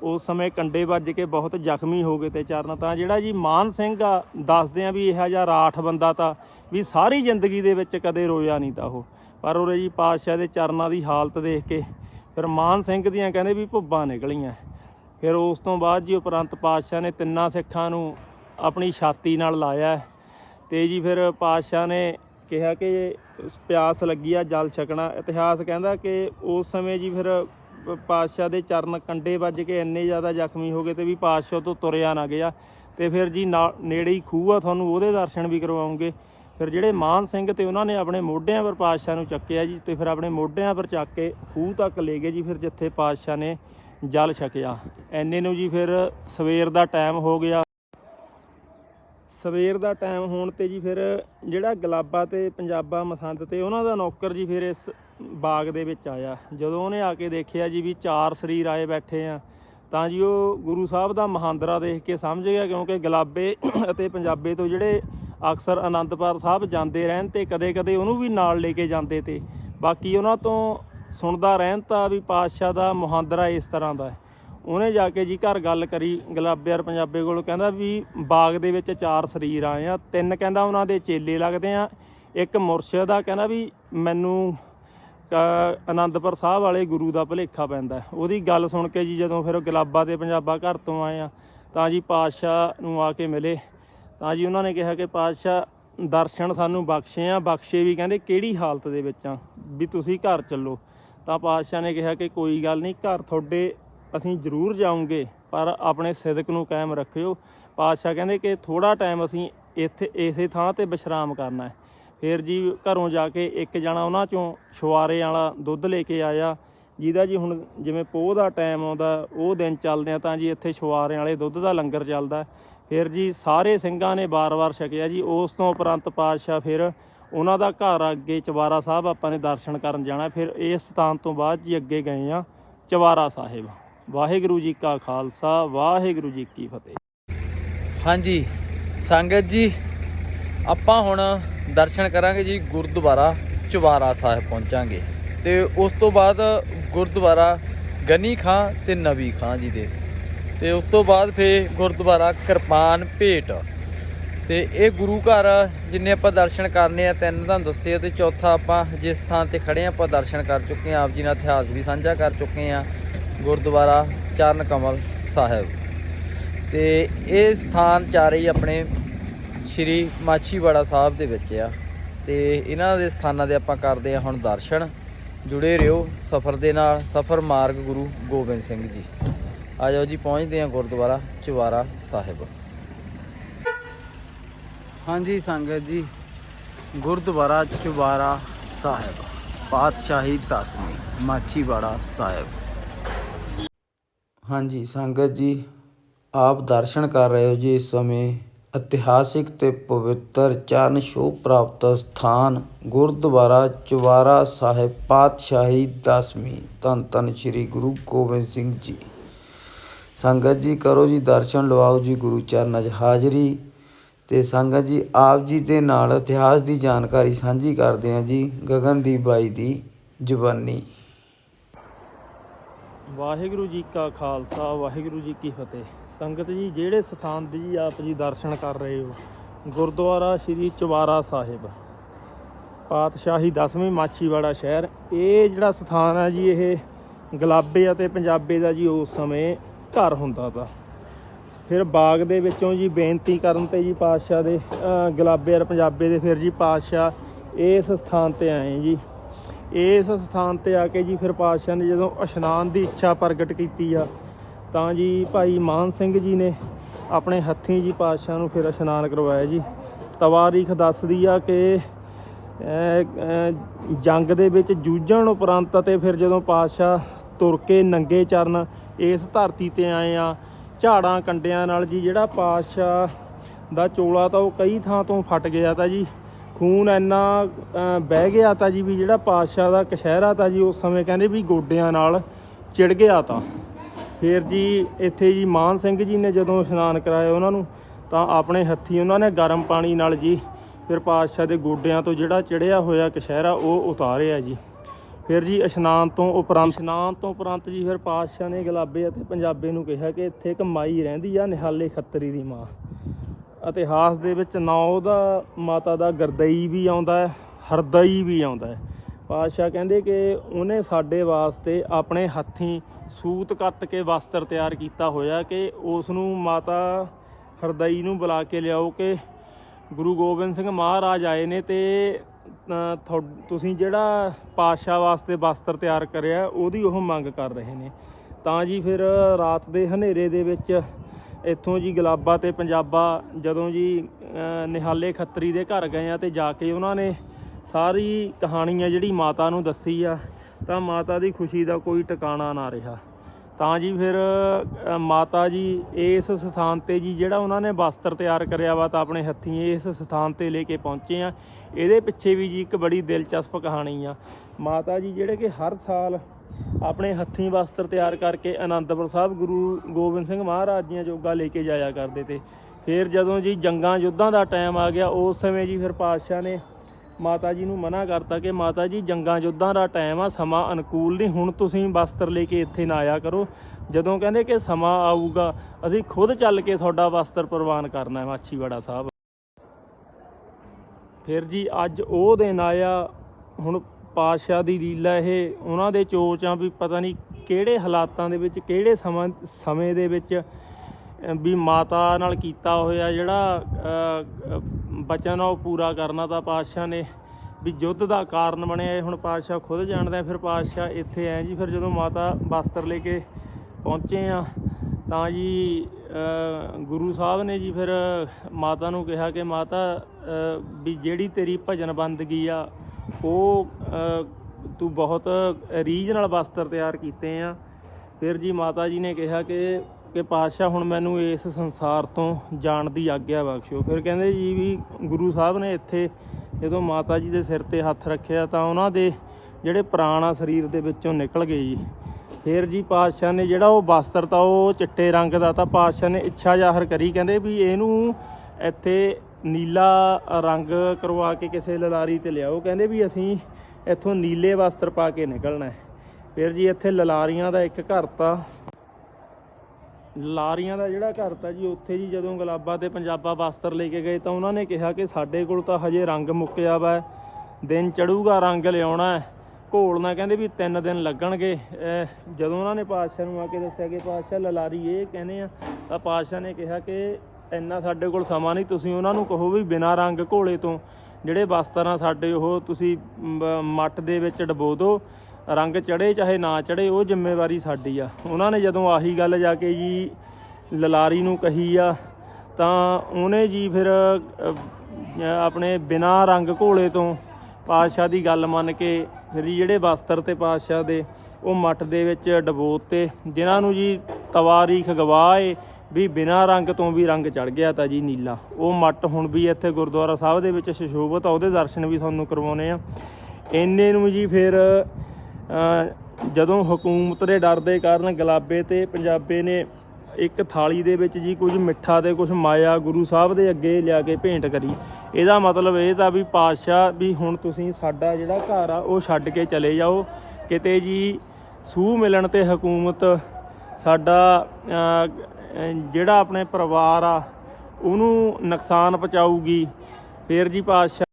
ਉਸ ਸਮੇਂ ਕੰਡੇ ਵੱਜ ਕੇ ਬਹੁਤ ਜ਼ਖਮੀ ਹੋ ਗਏ ਤੇ ਚਰਨ। ਤਾਂ ਜਿਹੜਾ ਜੀ ਮਾਨ ਸਿੰਘ ਆ, ਦੱਸਦੇ ਆ ਵੀ ਇਹੋ ਜਿਹਾ ਰਾਠ ਬੰਦਾ ਤਾਂ ਵੀ ਸਾਰੀ ਜ਼ਿੰਦਗੀ ਦੇ ਵਿੱਚ ਕਦੇ ਰੋਇਆ ਨਹੀਂ ਤਾਂ ਉਹ। ਪਰ ਉਰੇ ਜੀ ਪਾਤਸ਼ਾਹ ਦੇ ਚਰਨਾਂ ਦੀ ਹਾਲਤ ਦੇਖ ਕੇ ਫਿਰ ਮਾਨ ਸਿੰਘ ਦੀਆਂ ਕਹਿੰਦੇ ਵੀ ਭੁੱਬਾਂ ਨਿਕਲੀਆਂ। ਫਿਰ ਉਸ ਤੋਂ ਬਾਅਦ ਜੀ ਉਪਰੰਤ ਪਾਤਸ਼ਾਹ ਨੇ ਤਿੰਨਾਂ ਸਿੱਖਾਂ ਨੂੰ ਆਪਣੀ ਛਾਤੀ ਨਾਲ ਲਾਇਆ ਤੇ ਜੀ ਫਿਰ ਪਾਤਸ਼ਾਹ ਨੇ ਕਿਹਾ ਕਿ ਪਿਆਸ ਲੱਗੀ ਆ, ਜਲ ਛਕਣਾ। ਇਤਿਹਾਸ ਕਹਿੰਦਾ ਕਿ ਉਸ ਸਮੇਂ ਜੀ ਫਿਰ ਪਾਤਸ਼ਾਹ ਦੇ ਚਰਨ ਕੰਡੇ ਵੱਜ ਕੇ ਇੰਨੇ ਜ਼ਿਆਦਾ ਜ਼ਖਮੀ ਹੋ ਗਏ ਤੇ ਵੀ ਪਾਤਸ਼ਾਹ ਤੋਂ ਤੁਰਿਆ ਨਾ ਗਿਆ ਤੇ ਫਿਰ ਜੀ ਨਾਲ- ਨੇੜੇ ਹੀ ਖੂਹ ਆ, ਤੁਹਾਨੂੰ ਉਹਦੇ ਦਰਸ਼ਨ ਵੀ ਕਰਵਾਉਂਗੇ। ਫਿਰ ਜਿਹੜੇ ਮਾਨ ਸਿੰਘ ਤੇ ਉਹਨਾਂ ਨੇ ਆਪਣੇ ਮੋਢਿਆਂ ਪਰ ਪਾਤਸ਼ਾਹ ਨੂੰ ਚੱਕਿਆ ਜੀ ਤੇ ਫਿਰ ਆਪਣੇ ਮੋਢਿਆਂ ਪਰ ਚੱਕ ਕੇ ਖੂਹ ਤੱਕ ਲੈ ਗਏ ਜੀ, ਫਿਰ ਜਿੱਥੇ ਪਾਤਸ਼ਾਹ ਨੇ ਜਲ ਛਕਿਆ। ਐਨੇ ਨੂੰ ਜੀ ਫਿਰ ਸਵੇਰ ਦਾ ਟਾਈਮ ਹੋ ਗਿਆ। ਸਵੇਰ ਦਾ ਟਾਈਮ ਹੋਣ ਤੇ ਜੀ ਫਿਰ ਜਿਹੜਾ ਗਲਾਬਾ ਤੇ ਪੰਜਾਬਾ ਮਸੰਦ ਤੇ ਉਹਨਾਂ ਦਾ ਨੌਕਰ ਜੀ ਫਿਰ ਇਸ ਬਾਗ ਦੇ ਵਿੱਚ ਆਇਆ। ਜਦੋਂ ਉਹਨੇ ਆ ਕੇ ਦੇਖਿਆ ਜੀ ਵੀ ਚਾਰ ਸਰੀਰ ਆਏ ਬੈਠੇ ਆ, ਤਾਂ ਜੀ ਉਹ ਗੁਰੂ ਸਾਹਿਬ ਦਾ ਮਹਾਂਦਰਾ ਦੇਖ ਕੇ ਸਮਝ ਗਿਆ ਕਿਉਂਕਿ ਗਲਾਬੇ [COUGHS] ਅਤੇ ਪੰਜਾਬੇ ਤੋਂ ਜਿਹੜੇ ਅਕਸਰ ਆਨੰਦਪੁਰ ਸਾਹਿਬ ਜਾਂਦੇ ਰਹਿਣ ਤੇ ਕਦੇ-ਕਦੇ ਉਹਨੂੰ ਵੀ ਨਾਲ ਲੈ ਕੇ ਜਾਂਦੇ ਤੇ। ਬਾਕੀ ਉਹਨਾਂ ਤੋਂ ਸੁਣਦਾ ਰਹਿਣ ਤਾਂ ਵੀ ਪਾਤਸ਼ਾਹ ਦਾ ਮੁਹਾਂਦਰਾ ਇਸ ਤਰ੍ਹਾਂ ਦਾ ਹੈ। ਉਹਨੇ ਜਾ ਕੇ ਜੀ ਘਰ ਗੱਲ ਕਰੀ, ਗਲਾਬਿਆਰ ਪੰਜਾਬੇ ਕੋਲ ਕਹਿੰਦਾ ਵੀ ਬਾਗ ਦੇ ਵਿੱਚ ਚਾਰ ਸਰੀਰ ਆਏ ਆ, ਤਿੰਨ ਕਹਿੰਦਾ ਉਹਨਾਂ ਦੇ ਚੇਲੇ ਲੱਗਦੇ ਆ, ਇੱਕ ਮੁਰਸ਼ਿਦ ਦਾ ਕਹਿੰਦਾ ਵੀ ਮੈਨੂੰ ਕ- ਆਨੰਦਪੁਰ ਸਾਹਿਬ ਵਾਲੇ ਗੁਰੂ ਦਾ ਭੁਲੇਖਾ ਪੈਂਦਾ ਉਹਦੀ ਗੱਲ ਸੁਣ ਕੇ ਜੀ ਜਦੋਂ ਫਿਰ ਗਲਾਬਾ ਤੇ ਪੰਜਾਬਾ ਘਰ ਤੋਂ ਆਏ ਆ, ਤਾਂ ਜੀ ਪਾਤਸ਼ਾਹ ਨੂੰ ਆ ਕੇ ਮਿਲੇ। ਤਾਂ ਜੀ ਉਹਨਾਂ ਨੇ ਕਿਹਾ ਕਿ ਪਾਤਸ਼ਾਹ ਦਰਸ਼ਨ ਸਾਨੂੰ ਬਖਸ਼ੇ ਆ, ਬਖਸ਼ੇ ਵੀ ਕਹਿੰਦੇ ਕਿਹੜੀ ਹਾਲਤ ਦੇ ਵਿੱਚ ਆ, ਵੀ ਤੁਸੀਂ ਘਰ ਚੱਲੋ। ਤਾਂ ਪਾਤਸ਼ਾਹ ਨੇ ਕਿਹਾ ਕਿ ਕੋਈ ਗੱਲ ਨਹੀਂ, ਘਰ ਤੁਹਾਡੇ ਅਸੀਂ ਜ਼ਰੂਰ ਜਾਵਾਂਗੇ ਪਰ ਆਪਣੇ ਸਿਦਕ ਨੂੰ ਕਾਇਮ ਰੱਖਿਓ। ਪਾਤਸ਼ਾਹ ਕਹਿੰਦੇ ਕਿ ਥੋੜਾ ਟਾਈਮ ਅਸੀਂ ਇੱਥੇ ਇਸੇ ਥਾਂ ਤੇ ਵਿਸ਼ਰਾਮ ਕਰਨਾ ਹੈ। ਫਿਰ ਜੀ ਘਰੋਂ ਜਾ ਕੇ ਇੱਕ ਜਣਾ ਉਹਨਾਂ ਚੋਂ ਛੁਆਰੇ ਵਾਲਾ ਦੁੱਧ ਲੈ ਕੇ ਆਇਆ। ਜਿਹਦਾ ਜੀ ਹੁਣ ਜਿਵੇਂ ਪੋਹ ਦਾ ਟਾਈਮ ਆਉਂਦਾ, ਉਹ ਦਿਨ ਚੱਲਦੇ ਆ ਤਾਂ ਜੀ ਇੱਥੇ ਛੁਆਰੇ ਵਾਲੇ ਦੁੱਧ ਦਾ ਲੰਗਰ ਚੱਲਦਾ। ਫਿਰ ਜੀ ਸਾਰੇ ਸਿੰਘਾਂ ਨੇ ਵਾਰ-ਵਾਰ ਛਕਿਆ ਜੀ। ਉਸ ਤੋਂ ਉਪਰੰਤ ਪਾਤਸ਼ਾਹ ਫਿਰ ਉਹਨਾਂ ਦਾ ਘਰ ਅੱਗੇ ਚਵਾਰਾ ਸਾਹਿਬ ਆਪਾਂ ਨੇ ਦਰਸ਼ਨ ਕਰਨ ਜਾਣਾ। ਫਿਰ ਇਸ ਸਥਾਨ ਤੋਂ ਬਾਅਦ ਜੀ ਅੱਗੇ ਗਏ ਆ ਚਵਾਰਾ ਸਾਹਿਬ। ਵਾਹਿਗੁਰੂ ਜੀ ਕਾ ਖਾਲਸਾ, ਵਾਹਿਗੁਰੂ ਜੀ ਕੀ ਫਤਿਹ। ਹਾਂਜੀ, ਸੰਗਤ ਜੀ, ਆਪਾਂ ਹੁਣ ਦਰਸ਼ਨ ਕਰਾਂਗੇ ਜੀ ਗੁਰਦੁਆਰਾ ਚਵਾਰਾ ਸਾਹਿਬ ਪਹੁੰਚਾਂਗੇ। ਤੇ ਉਸ ਤੋਂ ਬਾਅਦ ਗੁਰਦੁਆਰਾ ਗਨੀ ਖਾਂ ਤੇ ਨਵੀ ਖਾਂ ਜੀ ਦੇ ਤੇ ਉਸ ਤੋਂ ਬਾਅਦ ਫੇ ਗੁਰਦੁਆਰਾ ਕਿਰਪਾਨ ਭੇਟ। ਤੇ ਇਹ ਗੁਰੂ ਘਰ ਜਿੰਨੇ ਆਪਾਂ ਦਰਸ਼ਨ ਕਰਨੇ ਆ, ਤਿੰਨ ਤੁਹਾਨੂੰ ਦੱਸੇ ਆ, ਤੇ ਚੌਥਾ ਆਪਾਂ ਜਿਸ ਥਾਂ ਤੇ ਖੜੇ ਆ, ਆਪਾਂ ਦਰਸ਼ਨ ਕਰ ਚੁੱਕੇ ਆ, ਆਪ ਜੀ ਨਾਲ ਇਤਿਹਾਸ ਵੀ ਸਾਂਝਾ ਕਰ ਚੁੱਕੇ ਆ, ਗੁਰਦੁਆਰਾ ਚਰਨ ਕਮਲ ਸਾਹਿਬ। ਤੇ ਇਹ ਸਥਾਨ ਚਾਰੇ ਹੀ ਆਪਣੇ ਸ਼੍ਰੀ ਮਾਛੀਵਾੜਾ ਸਾਹਿਬ ਦੇ ਵਿੱਚ ਆ। ਤੇ ਇਹਨਾਂ ਦੇ ਸਥਾਨਾਂ ਦੇ ਆਪਾਂ ਕਰਦੇ ਆ ਹੁਣ ਦਰਸ਼ਨ। ਜੁੜੇ ਰਹੋ ਸਫ਼ਰ ਦੇ ਨਾਲ, ਸਫ਼ਰ ਮਾਰਗ ਗੁਰੂ ਗੋਬਿੰਦ ਸਿੰਘ ਜੀ। ਆ ਜਾਓ ਜੀ, ਪਹੁੰਚਦੇ ਹਾਂ ਗੁਰਦੁਆਰਾ ਚੁਵਾਰਾ ਸਾਹਿਬ। ਹਾਂਜੀ, ਸੰਗਤ ਜੀ, ਗੁਰਦੁਆਰਾ ਚੁਵਾਰਾ ਸਾਹਿਬ, ਪਾਤਸ਼ਾਹੀ ਦਸਵੀਂ, ਮਾਛੀਵਾੜਾ ਸਾਹਿਬ। ਹਾਂਜੀ, ਸੰਗਤ ਜੀ, ਆਪ ਦਰਸ਼ਨ ਕਰ ਰਹੇ ਹੋ ਜੀ ਇਸ ਸਮੇਂ। ਇਤਿਹਾਸਿਕ ਤੇ ਪਵਿੱਤਰ ਚਰਨ ਛੋਹ ਪ੍ਰਾਪਤ ਸਥਾਨ, ਗੁਰਦੁਆਰਾ ਚੁਵਾਰਾ ਸਾਹਿਬ, ਪਾਤਸ਼ਾਹੀ ਦਸਵੀਂ। ਧੰਨ ਧੰਨ ਸ੍ਰੀ ਗੁਰੂ ਗੋਬਿੰਦ ਸਿੰਘ ਜੀ। ਸੰਗਤ ਜੀ ਕਰੋ ਜੀ ਦਰਸ਼ਨ, ਲਵਾਓ ਜੀ ਗੁਰੂ ਚਰਨਾਂ 'ਚ ਹਾਜ਼ਰੀ ਤੇ ਸੰਗਤ ਜੀ ਆਪ ਜੀ ਦੇ ਨਾਲ ਇਤਿਹਾਸ ਦੀ ਜਾਣਕਾਰੀ ਸਾਂਝੀ ਕਰਦੇ ਹਾਂ ਜੀ ਗਗਨਦੀਪ ਬਾਈ ਦੀ ਜ਼ੁਬਾਨੀ ਵਾਹਿਗੁਰੂ ਜੀ ਕਾ ਖਾਲਸਾ, ਵਾਹਿਗੁਰੂ ਜੀ ਕੀ ਫਤਿਹ। ਸੰਗਤ ਜੀ, ਜਿਹੜੇ ਸਥਾਨ ਦੀ ਜੀ ਆਪ ਜੀ ਦਰਸ਼ਨ ਕਰ ਰਹੇ ਹੋ, ਗੁਰਦੁਆਰਾ ਸ਼੍ਰੀ ਚਵਾਰਾ ਸਾਹਿਬ। ਪਾਤਸ਼ਾਹੀ 10ਵੀਂ ਮਾਛੀਵਾੜਾ ਸ਼ਹਿਰ, ਇਹ ਜਿਹੜਾ ਸਥਾਨ ਹੈ ਜੀ, ਇਹ ਗੁਲਾਬੇ ਅਤੇ ਪੰਜਾਬੇ ਦਾ ਜੀ ਉਸ ਸਮੇਂ ਘਰ ਹੁੰਦਾ ਤਾ। ਫਿਰ ਬਾਗ ਦੇ ਵਿੱਚੋਂ ਜੀ ਬੇਨਤੀ ਕਰਨ ਤੇ ਜੀ ਪਾਤਸ਼ਾਹ ਦੇ ਅ, ਗੁਲਾਬੇ ਔਰ ਪੰਜਾਬੇ ਦੇ ਫਿਰ ਜੀ ਪਾਤਸ਼ਾਹ ਇਸ ਸਥਾਨ ਤੇ ਆਏ ਜੀ। ਇਸ ਸਥਾਨ ਤੇ ਆ ਕੇ ਜੀ ਫਿਰ ਪਾਤਸ਼ਾਹ ਨੇ ਜਦੋਂ ਇਸ਼ਨਾਨ ਦੀ ਇੱਛਾ ਪ੍ਰਗਟ ਕੀਤੀ ਆ ਤਾਂ ਜੀ ਭਾਈ ਮਾਨ ਸਿੰਘ ਜੀ ਨੇ ਆਪਣੇ ਹੱਥੀਂ ਜੀ ਪਾਤਸ਼ਾਹ ਨੂੰ ਫਿਰ ਇਸ਼ਨਾਨ ਕਰਵਾਇਆ ਜੀ। ਤਵਾਰੀਖ ਦੱਸਦੀ ਆ ਕਿ ਜੰਗ ਦੇ ਵਿੱਚ ਜੂਝਣ ਉਪਰੰਤ ਅਤੇ ਫਿਰ ਜਦੋਂ ਪਾਤਸ਼ਾਹ ਤੁਰ ਕੇ ਨੰਗੇ ਚਰਨ ਇਸ ਧਰਤੀ ਤੇ ਆਏ ਆ। ਝਾੜਾਂ ਕੰਡਿਆਂ ਨਾਲ ਜੀ ਜਿਹੜਾ ਪਾਤਸ਼ਾਹ ਦਾ ਚੋਲਾ ਤਾਂ ਉਹ ਕਈ ਥਾਂ ਤੋਂ ਫਟ ਗਿਆ ਤਾਂ ਜੀ। ਖੂਨ ਇੰਨਾ ਬਹਿ ਗਿਆ ਤਾਂ ਜੀ ਵੀ ਜਿਹੜਾ ਪਾਤਸ਼ਾਹ ਦਾ ਕਸ਼ਹਿਰਾ ਤਾਂ ਜੀ ਉਸ ਸਮੇਂ ਕਹਿੰਦੇ ਵੀ ਗੋਡਿਆਂ ਨਾਲ ਚਿੜ ਗਿਆ ਤਾਂ। ਫਿਰ ਜੀ ਇੱਥੇ ਜੀ ਮਾਨ ਸਿੰਘ ਜੀ ਨੇ ਜਦੋਂ ਇਸ਼ਨਾਨ ਕਰਾਇਆ ਉਹਨਾਂ ਨੂੰ, ਤਾਂ ਆਪਣੇ ਹੱਥੀ ਉਹਨਾਂ ਨੇ ਗਰਮ ਪਾਣੀ ਨਾਲ ਜੀ ਫਿਰ ਪਾਤਸ਼ਾਹ ਦੇ ਗੋਡਿਆਂ ਤੋਂ ਜਿਹੜਾ ਚੜਿਆ ਹੋਇਆ ਕਸ਼ਹਿਰਾ ਉਹ ਉਤਾਰਿਆ ਜੀ। ਫਿਰ ਜੀ ਇਸ਼ਨਾਨ ਤੋਂ ਉਪਰੰਤ ਇਸ਼ਨਾਨ ਤੋਂ ਉਪਰੰਤ ਜੀ ਫਿਰ ਪਾਤਸ਼ਾਹ ਨੇ ਗੁਲਾਬੇ ਅਤੇ ਪੰਜਾਬੇ ਨੂੰ ਕਿਹਾ ਕਿ ਇੱਥੇ ਇੱਕ ਮਾਈ ਰਹਿੰਦੀ ਆ ਨਿਹਾਲੇ ਖੱਤਰੀ ਦੀ ਮਾਂ। ਇਤਿਹਾਸ ਦੇ ਵਿੱਚ ਨੌ ਦਾ ਮਾਤਾ ਦਾ ਗਰਦਈ ਵੀ ਆਉਂਦਾ ਹੈ, ਹਰਦਈ ਵੀ ਆਉਂਦਾ ਹੈ। ਪਾਤਸ਼ਾਹ ਕਹਿੰਦੇ ਕਿ ਉਹਨੇ ਸਾਡੇ ਵਾਸਤੇ ਆਪਣੇ ਹੱਥੀਂ ਸੂਤ ਕੱਤ ਕੇ ਵਸਤਰ ਤਿਆਰ ਕੀਤਾ ਹੋਇਆ ਕਿ ਉਸ ਨੂੰ ਮਾਤਾ ਹਰਦਈ ਨੂੰ ਬੁਲਾ ਕੇ ਲਿਆਓ ਕਿ ਗੁਰੂ ਗੋਬਿੰਦ ਸਿੰਘ ਮਹਾਰਾਜ ਆਏ ਨੇ ਤੇ ਤੁਸੀਂ ਜਿਹੜਾ ਪਾਤਸ਼ਾਹ ਵਾਸਤੇ ਵਸਤਰ ਤਿਆਰ ਕਰਿਆ, ਉਹਦੀ ਉਹ ਮੰਗ ਕਰ ਰਹੇ ਨੇ। ਤਾਂ ਜੀ ਫਿਰ ਰਾਤ ਦੇ ਹਨੇਰੇ ਦੇ ਵਿੱਚ ਇੱਥੋਂ ਜੀ ਗਲਾਬਾ ਤੇ ਪੰਜਾਬਾ ਜਦੋਂ ਜੀ ਨਿਹਾਲੇ ਖੱਤਰੀ ਦੇ ਘਰ ਗਏ ਆ ਤੇ ਜਾ ਕੇ ਉਹਨਾਂ ਨੇ ਸਾਰੀ ਕਹਾਣੀ ਆ ਜਿਹੜੀ ਮਾਤਾ ਨੂੰ ਦੱਸੀ ਆ, ਤਾਂ ਮਾਤਾ ਦੀ ਖੁਸ਼ੀ ਦਾ ਕੋਈ ਟਿਕਾਣਾ ਨਾ ਰਿਹਾ। ਤਾਂ ਜੀ ਫਿਰ ਮਾਤਾ ਜੀ ਇਸ ਸਥਾਨ ਤੇ ਜੀ ਜਿਹੜਾ ਉਹਨਾਂ ਨੇ ਵਸਤਰ ਤਿਆਰ ਕਰਿਆ ਵਾ ਤਾਂ ਆਪਣੇ ਹੱਥੀਂ ਇਸ ਸਥਾਨ ਤੇ ਲੈ ਕੇ ਪਹੁੰਚੇ ਆ। ਇਹਦੇ ਪਿੱਛੇ ਵੀ ਜੀ ਇੱਕ ਬੜੀ ਦਿਲਚਸਪ ਕਹਾਣੀ ਆ। ਮਾਤਾ ਜੀ ਜਿਹੜੇ ਕਿ ਹਰ ਸਾਲ ਆਪਣੇ ਹੱਥੀਂ ਵਸਤਰ ਤਿਆਰ ਕਰਕੇ ਆਨੰਦਪੁਰ ਸਾਹਿਬ ਗੁਰੂ ਗੋਬਿੰਦ ਸਿੰਘ ਮਹਾਰਾਜ ਦੀਆਂ ਜੋਗਾ ਲੈ ਕੇ ਜਾਇਆ ਕਰਦੇ ਤੇ। ਫਿਰ ਜਦੋਂ ਜੀ ਜੰਗਾਂ ਯੁੱਧਾਂ ਦਾ ਟਾਈਮ ਆ ਗਿਆ, ਉਸ ਸਮੇਂ ਜੀ ਫਿਰ ਪਾਤਸ਼ਾਹ ਨੇ ਮਾਤਾ ਜੀ ਨੂੰ ਮਨਾ ਕਰਤਾ ਕਿ ਮਾਤਾ ਜੀ, ਜੰਗਾਂ ਯੁੱਧਾਂ ਦਾ ਟਾਈਮ ਆ, ਸਮਾਂ ਅਨੁਕੂਲ ਨਹੀਂ। ਹੁਣ ਤੁਸੀਂ ਵਸਤਰ ਲੈ ਕੇ ਇੱਥੇ ਨਾ ਆਇਆ ਕਰੋ। ਜਦੋਂ ਕਹਿੰਦੇ ਕਿ ਸਮਾਂ ਆਊਗਾ, ਅਸੀਂ ਖੁਦ ਚੱਲ ਕੇ ਤੁਹਾਡਾ ਵਸਤਰ ਪ੍ਰਵਾਨ ਕਰਨਾ ਹੈ, ਮਾਛੀਵਾੜਾ ਸਾਹਿਬ। ਫਿਰ ਜੀ, ਅੱਜ ਉਹ ਦਿਨ ਆਇਆ। ਹੁਣ ਪਾਤਸ਼ਾਹ ਦੀ ਲੀਲਾ ਇਹ, ਉਹਨਾਂ ਦੇ ਚੋਚਾਂ ਵੀ ਪਤਾ ਨਹੀਂ ਕਿਹੜੇ ਹਾਲਾਤਾਂ ਦੇ ਵਿੱਚ, ਕਿਹੜੇ ਸਮਾਂ, ਸਮੇਂ ਦੇ ਵਿੱਚ ਵੀ ਮਾਤਾ ਨਾਲ ਕੀਤਾ ਹੋਇਆ ਜਿਹੜਾ ਬਚਨ ਆ ਉਹ ਪੂਰਾ ਕਰਨਾ ਤਾਂ ਪਾਤਸ਼ਾਹ ਨੇ ਵੀ ਯੁੱਧ ਦਾ ਕਾਰਨ ਬਣਿਆ ਇਹ ਹੁਣ ਪਾਤਸ਼ਾਹ ਖੁਦ ਜਾਣਦਾ ਫਿਰ ਪਾਤਸ਼ਾਹ ਇੱਥੇ ਆਏ ਜੀ, ਫਿਰ ਜਦੋਂ ਮਾਤਾ ਵਸਤਰ ਲੈ ਕੇ ਪਹੁੰਚੇ ਆ, ਤਾਂ ਜੀ ਗੁਰੂ ਸਾਹਿਬ ਨੇ ਜੀ ਫਿਰ ਮਾਤਾ ਨੂੰ ਕਿਹਾ ਕਿ ਮਾਤਾ ਵੀ ਜਿਹੜੀ ਤੇਰੀ ਭਜਨ ਬੰਦਗੀ ਆ, ਉਹ ਤੂੰ ਬਹੁਤ ਰੀਝ ਨਾਲ ਵਸਤਰ ਤਿਆਰ ਕੀਤੇ ਆ। ਫਿਰ ਜੀ ਮਾਤਾ ਜੀ ਨੇ ਕਿਹਾ ਕਿ ਕਿ ਪਾਤਸ਼ਾਹ ਹੁਣ ਮੈਨੂੰ ਇਸ ਸੰਸਾਰ ਤੋਂ ਜਾਣ ਦੀ ਆਗਿਆ ਬਖਸ਼ੋ ਫਿਰ ਕਹਿੰਦੇ ਜੀ ਵੀ ਗੁਰੂ ਸਾਹਿਬ ਨੇ ਇੱਥੇ ਜਦੋਂ ਮਾਤਾ ਜੀ ਦੇ ਸਿਰ ਤੇ ਹੱਥ ਰੱਖਿਆ ਤਾਂ ਉਹਨਾਂ ਦੇ ਜਿਹੜੇ ਪ੍ਰਾਣ ਆ ਸਰੀਰ ਦੇ ਵਿੱਚੋਂ ਨਿਕਲ ਗਏ ਜੀ। ਫਿਰ ਜੀ ਪਾਤਸ਼ਾਹ ਨੇ ਜਿਹੜਾ ਉਹ ਵਸਤਰ ਤਾਂ ਉਹ ਚਿੱਟੇ ਰੰਗ ਦਾ ਤਾਂ ਪਾਤਸ਼ਾਹ ਨੇ ਇੱਛਾ ਜ਼ਾਹਰ ਕਰੀ। ਕਹਿੰਦੇ ਵੀ ਇਹਨੂੰ ਇੱਥੇ ਨੀਲਾ ਰੰਗ ਕਰਵਾ ਕੇ ਕਿਸੇ ਲਲਾਰੀ ਤੇ ਲਿਆਓ। ਕਹਿੰਦੇ ਵੀ ਅਸੀਂ ਇੱਥੋਂ ਨੀਲੇ ਵਸਤਰ ਪਾ ਕੇ ਨਿਕਲਣਾ ਹੈ। ਫਿਰ ਜੀ ਇੱਥੇ ਲਲਾਰੀਆਂ ਦਾ ਇੱਕ ਘਰ ਤਾਂ ਲਾਰੀਆਂ ਦਾ ਜਿਹੜਾ ਘਰ ਤਾਂ ਜੀ ਉੱਥੇ ਜੀ ਜਦੋਂ ਗੁਲਾਬਾ ਤੇ ਪੰਜਾਬਾ ਵਸਤਰ ਲੈ ਕੇ ਗਏ ਤਾਂ ਉਹਨਾਂ ਨੇ ਕਿਹਾ ਕਿ ਸਾਡੇ ਕੋਲ ਤਾਂ ਹਜੇ ਰੰਗ ਮੁੱਕਿਆ ਵਾ, ਦਿਨ ਚੜੂਗਾ, ਰੰਗ ਲਿਆਉਣਾ ਹੈ। ਘੋਲਣਾ ਕਹਿੰਦੇ ਵੀ 3 ਦਿਨ ਲੱਗਣਗੇ ਜਦੋਂ ਉਹਨਾਂ ਨੇ ਪਾਤਸ਼ਾਹ ਨੂੰ ਆ ਕੇ ਦੱਸਿਆ ਕਿ ਪਾਤਸ਼ਾਹ ਲਲਾਰੀ ਇਹ ਕਹਿੰਦੇ ਆ, ਤਾਂ ਪਾਤਸ਼ਾਹ ਨੇ ਕਿਹਾ ਕਿ ਇੰਨਾ ਸਾਡੇ ਕੋਲ ਸਮਾਂ ਨਹੀਂ, ਤੁਸੀਂ ਉਹਨਾਂ ਨੂੰ ਕਹੋ ਵੀ ਬਿਨਾਂ ਰੰਗ ਘੋਲੇ ਤੋਂ ਜਿਹੜੇ ਵਸਤਰ ਆ ਸਾਡੇ ਉਹ ਤੁਸੀਂ ਮੱਟ ਦੇ ਵਿੱਚ ਡਬੋ ਦਿਓ ਰੰਗ ਚੜੇ ਚਾਹੇ ਨਾ ਚੜੇ, ਉਹ ਜ਼ਿੰਮੇਵਾਰੀ ਸਾਡੀ ਆ। ਉਹਨਾਂ ਨੇ ਜਦੋਂ ਆਹੀ ਗੱਲ ਜਾ ਕੇ ਜੀ ਲਲਾਰੀ ਨੂੰ ਕਹੀ ਆ, ਤਾਂ ਉਹਨੇ ਜੀ ਫਿਰ ਆਪਣੇ ਬਿਨਾਂ ਰੰਗ ਘੋਲੇ ਤੋਂ ਪਾਤਸ਼ਾਹ ਦੀ ਗੱਲ ਮੰਨ ਕੇ ਫਿਰ ਜੀ ਜਿਹੜੇ ਵਸਤਰ ਤੇ ਪਾਤਸ਼ਾਹ ਦੇ, ਉਹ ਮੱਟ ਦੇ ਵਿੱਚ ਡਬੋਤੇ ਜਿਨ੍ਹਾਂ ਨੂੰ ਜੀ ਤਵਾਰੀਖ ਗਵਾਏ ਵੀ ਬਿਨਾਂ ਰੰਗ ਤੋਂ ਵੀ ਰੰਗ ਚੜ ਗਿਆ ਤਾਂ ਜੀ ਨੀਲਾ। ਉਹ ਮੱਟ ਹੁਣ ਵੀ ਇੱਥੇ ਗੁਰਦੁਆਰਾ ਸਾਹਿਬ ਦੇ ਵਿੱਚ ਸੁਸ਼ੋਭਿਤ ਆ, ਉਹਦੇ ਦਰਸ਼ਨ ਵੀ ਤੁਹਾਨੂੰ ਕਰਵਾਉਣੇ ਆ। ਇੰਨੇ ਨੂੰ ਜੀ ਫਿਰ ਜਦੋਂ ਹਕੂਮਤ ਦੇ ਡਰ ਦੇ ਕਾਰਨ ਗੁਲਾਬੇ ਤੇ ਪੰਜਾਬੇ ਨੇ ਇੱਕ ਥਾਲੀ ਦੇ ਵਿੱਚ ਜੀ ਕੁਝ ਮਿੱਠਾ ਤੇ ਕੁਝ ਮਾਇਆ ਗੁਰੂ ਸਾਹਿਬ ਦੇ ਅੱਗੇ ਲਿਆ ਕੇ ਭੇਂਟ ਕਰੀ। ਇਹਦਾ ਮਤਲਬ ਇਹ ਤਾਂ ਵੀ ਪਾਤਸ਼ਾਹ ਵੀ ਹੁਣ ਤੁਸੀਂ ਸਾਡਾ ਜਿਹੜਾ ਘਰ ਆ, ਉਹ ਛੱਡ ਕੇ ਚਲੇ ਜਾਓ। ਕਿਤੇ ਜੀ ਸੂਹ ਮਿਲਣ ਤੇ ਹਕੂਮਤ ਸਾਡਾ ਜਿਹੜਾ ਆਪਣੇ ਪਰਿਵਾਰ ਆ, ਉਹਨੂੰ ਨੁਕਸਾਨ ਪਹੁੰਚਾਊਗੀ। ਫਿਰ ਜੀ ਪਾਤਸ਼ਾਹ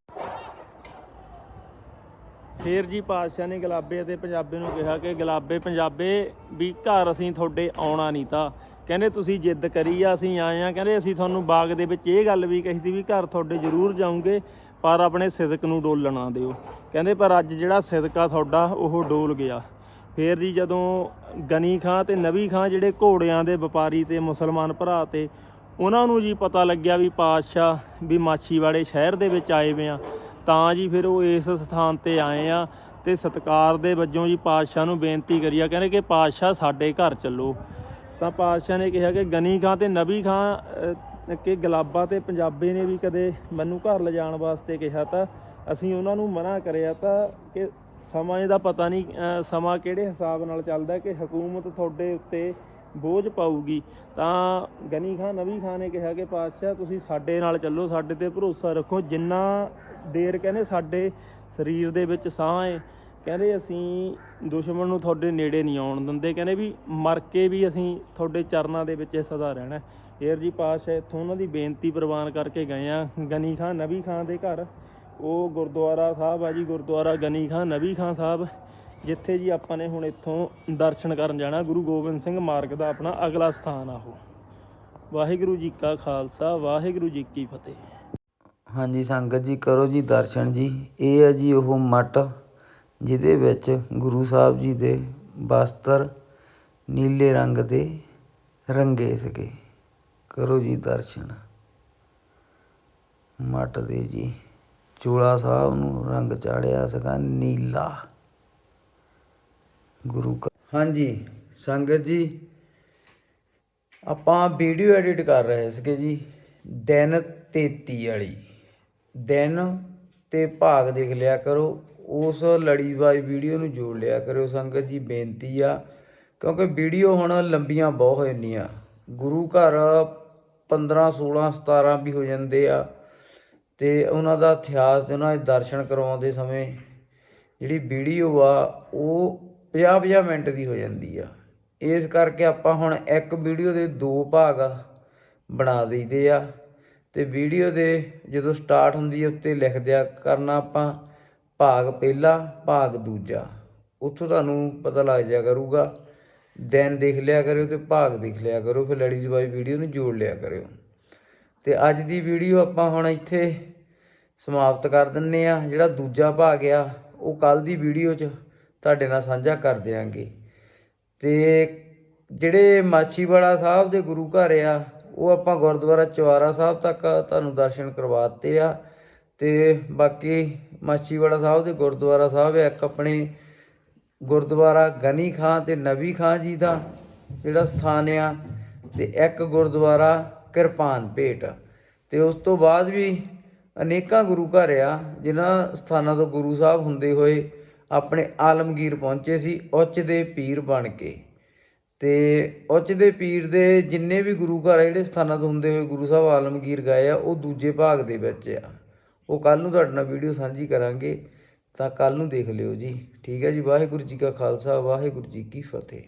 ਫੇਰ ਜੀ ਪਾਤਸ਼ਾਹ ਨੇ ਗੁਲਾਬੇ ਅਤੇ ਪੰਜਾਬੇ ਨੂੰ ਕਿਹਾ ਕਿ ਗੁਲਾਬੇ, ਪੰਜਾਬੇ ਵੀ ਘਰ ਅਸੀਂ ਤੁਹਾਡੇ ਆਉਣਾ ਨਹੀਂ ਤਾਂ। ਕਹਿੰਦੇ ਤੁਸੀਂ ਜਿੱਦ ਕਰੀ ਆ, ਅਸੀਂ ਆਏ ਆ ਕਹਿੰਦੇ ਅਸੀਂ ਤੁਹਾਨੂੰ ਬਾਗ ਦੇ ਵਿੱਚ ਇਹ ਗੱਲ ਵੀ ਕਹੀ ਸੀ ਵੀ ਘਰ ਤੁਹਾਡੇ ਜ਼ਰੂਰ ਜਾਉਂਗੇ ਪਰ ਆਪਣੇ ਸਿਦਕ ਨੂੰ ਡੋਲਣ ਦਿਓ। ਕਹਿੰਦੇ ਪਰ ਅੱਜ ਜਿਹੜਾ ਸਿਦਕਾ ਤੁਹਾਡਾ, ਉਹ ਡੋਲ ਗਿਆ। ਫੇਰ ਜੀ ਜਦੋਂ ਗਨੀ ਖਾਂ ਤੇ ਨਬੀ ਖਾਂ ਜਿਹੜੇ ਘੋੜਿਆਂ ਦੇ ਵਪਾਰੀ ਤੇ ਮੁਸਲਮਾਨ ਭਰਾ ਤੇ, ਉਹਨਾਂ ਨੂੰ ਜੀ ਪਤਾ ਲੱਗਿਆ ਵੀ ਪਾਤਸ਼ਾਹ ਵੀ ਮਾਛੀਵਾੜੇ ਸ਼ਹਿਰ ਦੇ ਵਿੱਚ ਆਏ ਵੇ ਆ। ਤਾਂ ਜੀ ਫਿਰ ਉਹ ਇਸ ਸਥਾਨ ਤੇ ਆਏ ਆ ਤੇ ਸਤਕਾਰ ਦੇ ਵਜੋਂ ਜੀ ਪਾਤਸ਼ਾਹ ਨੂੰ ਬੇਨਤੀ ਕਰੀ ਆ, ਕਹਿੰਦੇ ਕਿ ਪਾਤਸ਼ਾਹ ਸਾਡੇ ਘਰ ਚੱਲੋ। ਤਾਂ ਪਾਤਸ਼ਾਹ ਨੇ ਕਿਹਾ ਕਿ ਗਨੀ ਖਾਂ ਤੇ ਨਬੀ ਖਾਂ ਕਿ ਗਲਾਬਾ ਤੇ ਪੰਜਾਬੀ ਨੇ ਵੀ ਕਦੇ ਮੈਨੂੰ ਘਰ ਲਿਜਾਣ ਵਾਸਤੇ ਕਿਹਾ ਤਾਂ ਅਸੀਂ ਉਹਨਾਂ ਨੂੰ ਮਨਾ ਕਰਿਆ ਤਾਂ ਕਿ ਸਮਾਂ ਦਾ ਪਤਾ ਨਹੀਂ ਸਮਾਂ ਕਿਹੜੇ ਹਿਸਾਬ ਨਾਲ ਚੱਲਦਾ ਕਿ ਹਕੂਮਤ ਤੁਹਾਡੇ ਉੱਤੇ ਬੋਝ ਪਾਊਗੀ। ਤਾਂ ਗਨੀ ਖਾਨ ਨਵੀ ਖਾਨ ਨੇ ਕਿਹਾ ਕਿ ਪਾਤਸ਼ਾਹ ਤੁਸੀਂ ਸਾਡੇ ਨਾਲ ਚੱਲੋ, ਸਾਡੇ ਤੇ ਭਰੋਸਾ ਰੱਖੋ, ਜਿੰਨਾ ਦੇਰ ਕਹਿੰਦੇ ਸਾਡੇ ਸਰੀਰ ਦੇ ਵਿੱਚ ਸਾਹ ਹੈ ਕਹਿੰਦੇ ਅਸੀਂ ਦੁਸ਼ਮਣ ਨੂੰ ਤੁਹਾਡੇ ਨੇੜੇ ਨਹੀਂ ਆਉਣ ਦਿੰਦੇ। ਕਹਿੰਦੇ ਵੀ ਮਰ ਕੇ ਵੀ ਅਸੀਂ ਤੁਹਾਡੇ ਚਰਨਾਂ ਦੇ ਵਿੱਚ ਸਦਾ ਰਹਿਣਾ ਏਰ ਜੀ ਪਾਤਸ਼ਾਹ ਇੱਥੋਂ ਉਹਨਾਂ ਦੀ ਬੇਨਤੀ ਪ੍ਰਵਾਨ ਕਰਕੇ ਗਏ ਆ। ਗਨੀ ਖਾਨ, ਨਬੀ ਖਾਨ ਦੇ ਘਰ। ਉਹ ਗੁਰਦੁਆਰਾ ਸਾਹਿਬ ਆ ਜੀ, ਗੁਰਦੁਆਰਾ ਗਨੀ ਖਾਨ, ਨਬੀ ਖਾਨ ਸਾਹਿਬ। ਜਿੱਥੇ ਜੀ ਆਪਾਂ ਨੇ ਹੁਣ ਇੱਥੋਂ ਦਰਸ਼ਨ ਕਰਨ ਜਾਣਾ। ਗੁਰੂ ਗੋਬਿੰਦ ਸਿੰਘ ਮਾਰਗ ਦਾ ਆਪਣਾ ਅਗਲਾ ਸਥਾਨ ਆ ਉਹ। ਵਾਹਿਗੁਰੂ ਜੀ ਕਾ ਖਾਲਸਾ, ਵਾਹਿਗੁਰੂ ਜੀ ਕੀ ਫਤਿਹ। ਹਾਂਜੀ, ਸੰਗਤ ਜੀ, ਕਰੋ ਜੀ ਦਰਸ਼ਨ ਜੀ। ਇਹ ਹੈ ਜੀ ਉਹ ਮੱਟ ਜਿਹਦੇ ਵਿੱਚ ਗੁਰੂ ਸਾਹਿਬ ਜੀ ਦੇ ਵਸਤਰ ਨੀਲੇ ਰੰਗ ਦੇ ਰੰਗੇ ਸੀਗੇ। ਕਰੋ ਜੀ ਦਰਸ਼ਨ। ਮੱਟ ਦੇ ਜੀ, ਚੋਲਾ ਸਾਹਿਬ ਨੂੰ ਰੰਗ ਚਾੜਿਆ ਸੀਗਾ ਨੀਲਾ। ਗੁਰੂ ਕਾ ਹਾਂਜੀ, ਸੰਗਤ ਜੀ, ਆਪਾਂ ਵੀਡੀਓ ਐਡਿਟ ਕਰ ਰਹੇ ਸੀਗੇ ਜੀ, ਦਿਨ 33 ਵਾਲੀ। ਦਿਨ ਤੇ ਭਾਗ ਦੇਖ ਲਿਆ ਕਰੋ। ਉਸ ਲੜੀਵਾਈ ਵੀਡੀਓ ਨੂੰ ਜੋੜ ਲਿਆ ਕਰੋ ਸੰਗਤ ਜੀ, ਬੇਨਤੀ ਆ, ਕਿਉਂਕਿ ਵੀਡੀਓ ਹੁਣ ਲੰਬੀਆਂ ਬਹੁਤ ਹੋ ਜਾਂਦੀਆਂ। ਗੁਰੂ ਘਰ 15 16 17 ਵੀ ਹੋ ਜਾਂਦੇ ਆ ਤੇ ਉਹਨਾਂ ਦਾ ਇਤਿਹਾਸ ਤੇ ਉਹਨਾਂ ਦੇ ਦਰਸ਼ਨ ਕਰਵਾਉਂਦੇ ਸਮੇਂ ਜਿਹੜੀ ਵੀਡੀਓ ਆ, ਉਹ 50-50 ਮਿੰਟ ਦੀ ਹੋ ਜਾਂਦੀ ਆ। ਇਸ ਕਰਕੇ ਆਪਾਂ ਹੁਣ ਇੱਕ ਵੀਡੀਓ ਦੇ ਦੋ ਭਾਗ ਬਣਾ ਦਈਦੇ ਆ। ਤੇ ਵੀਡੀਓ ਦੇ ਜਦੋਂ ਸਟਾਰਟ ਹੁੰਦੀ ਹੈ, ਉੱਤੇ ਲਿਖ ਦਿਆ ਕਰਨਾ ਆਪਾਂ ਭਾਗ ਪਹਿਲਾ, ਭਾਗ ਦੂਜਾ। ਉੱਥੋਂ ਤੁਹਾਨੂੰ ਪਤਾ ਲੱਗ ਜਾ ਕਰੂਗਾ। ਦੈਨ ਦੇਖ ਲਿਆ ਕਰਿਓ ਤੇ ਭਾਗ ਦੇਖ ਲਿਆ ਕਰੋ। ਫਿਰ ਲੜੀਜ਼ ਬਾਈ ਵੀਡੀਓ ਨੂੰ ਜੋੜ ਲਿਆ ਕਰਿਓ। ਤੇ ਅੱਜ ਦੀ ਵੀਡੀਓ ਆਪਾਂ ਹੁਣ ਇੱਥੇ ਸਮਾਪਤ ਕਰ ਦਿੰਨੇ ਆ। ਜਿਹੜਾ ਦੂਜਾ ਭਾਗ ਆ, ਉਹ ਕੱਲ ਦੀ ਵੀਡੀਓ 'ਚ ਤੁਹਾਡੇ ਨਾਲ ਸਾਂਝਾ ਕਰ ਦਿਆਂਗੇ। ਤੇ ਜਿਹੜੇ ਮਾਛੀਵਾੜਾ ਸਾਹਿਬ ਦੇ ਗੁਰੂ ਘਰ ਆ ਉਹ ਆਪਾਂ ਗੁਰਦੁਆਰਾ ਚਵਾਰਾ ਸਾਹਿਬ ਤੱਕ ਤੁਹਾਨੂੰ ਦਰਸ਼ਨ ਕਰਵਾ ਦਿੱਤੇ ਆ। ਤੇ ਬਾਕੀ ਮਾਛੀਵਾੜਾ ਸਾਹਿਬ ਦੇ ਗੁਰਦੁਆਰਾ ਸਾਹਿਬ ਆ ਇੱਕ ਆਪਣੇ ਗੁਰਦੁਆਰਾ ਗਨੀ ਖਾਂ ਤੇ ਨਬੀ ਖਾਂ ਜੀ ਦਾ ਜਿਹੜਾ ਸਥਾਨ ਆ ਤੇ ਇੱਕ ਗੁਰਦੁਆਰਾ ਕਿਰਪਾਨ ਭੇਟ। ਤੇ ਉਸ ਤੋਂ ਬਾਅਦ ਵੀ ਅਨੇਕਾਂ ਗੁਰੂ ਘਰ ਆ ਜਿਨ੍ਹਾਂ ਸਥਾਨਾਂ ਤੋਂ ਗੁਰੂ ਸਾਹਿਬ ਹੁੰਦੇ ਹੋਏ ਆਪਣੇ ਆਲਮਗੀਰ ਪਹੁੰਚੇ ਸੀ, ਉੱਚ ਦੇ ਪੀਰ ਬਣ ਕੇ। ਤੇ ਉੱਚ ਦੇ ਪੀਰ ਦੇ ਜਿੰਨੇ ਵੀ ਗੁਰੂ ਘਰ ਆ, ਜਿਹੜੇ ਸਥਾਨਾਂ ਤੋਂ ਹੁੰਦੇ ਹੋਏ ਗੁਰੂ ਸਾਹਿਬ ਆਲਮਗੀਰ ਗਏ ਆ, ਉਹ ਦੂਜੇ ਭਾਗ ਦੇ ਵਿੱਚ ਆ। ਉਹ ਕੱਲ ਨੂੰ ਤੁਹਾਡੇ ਨਾਲ ਵੀਡੀਓ ਸਾਂਝੀ ਕਰਾਂਗੇ, ਤਾਂ ਕੱਲ ਨੂੰ ਦੇਖ ਲਿਓ ਜੀ। ਠੀਕ ਹੈ ਜੀ, ਵਾਹਿਗੁਰੂ ਜੀ ਕਾ ਖਾਲਸਾ, ਵਾਹਿਗੁਰੂ ਜੀ ਕੀ ਫਤਿਹ।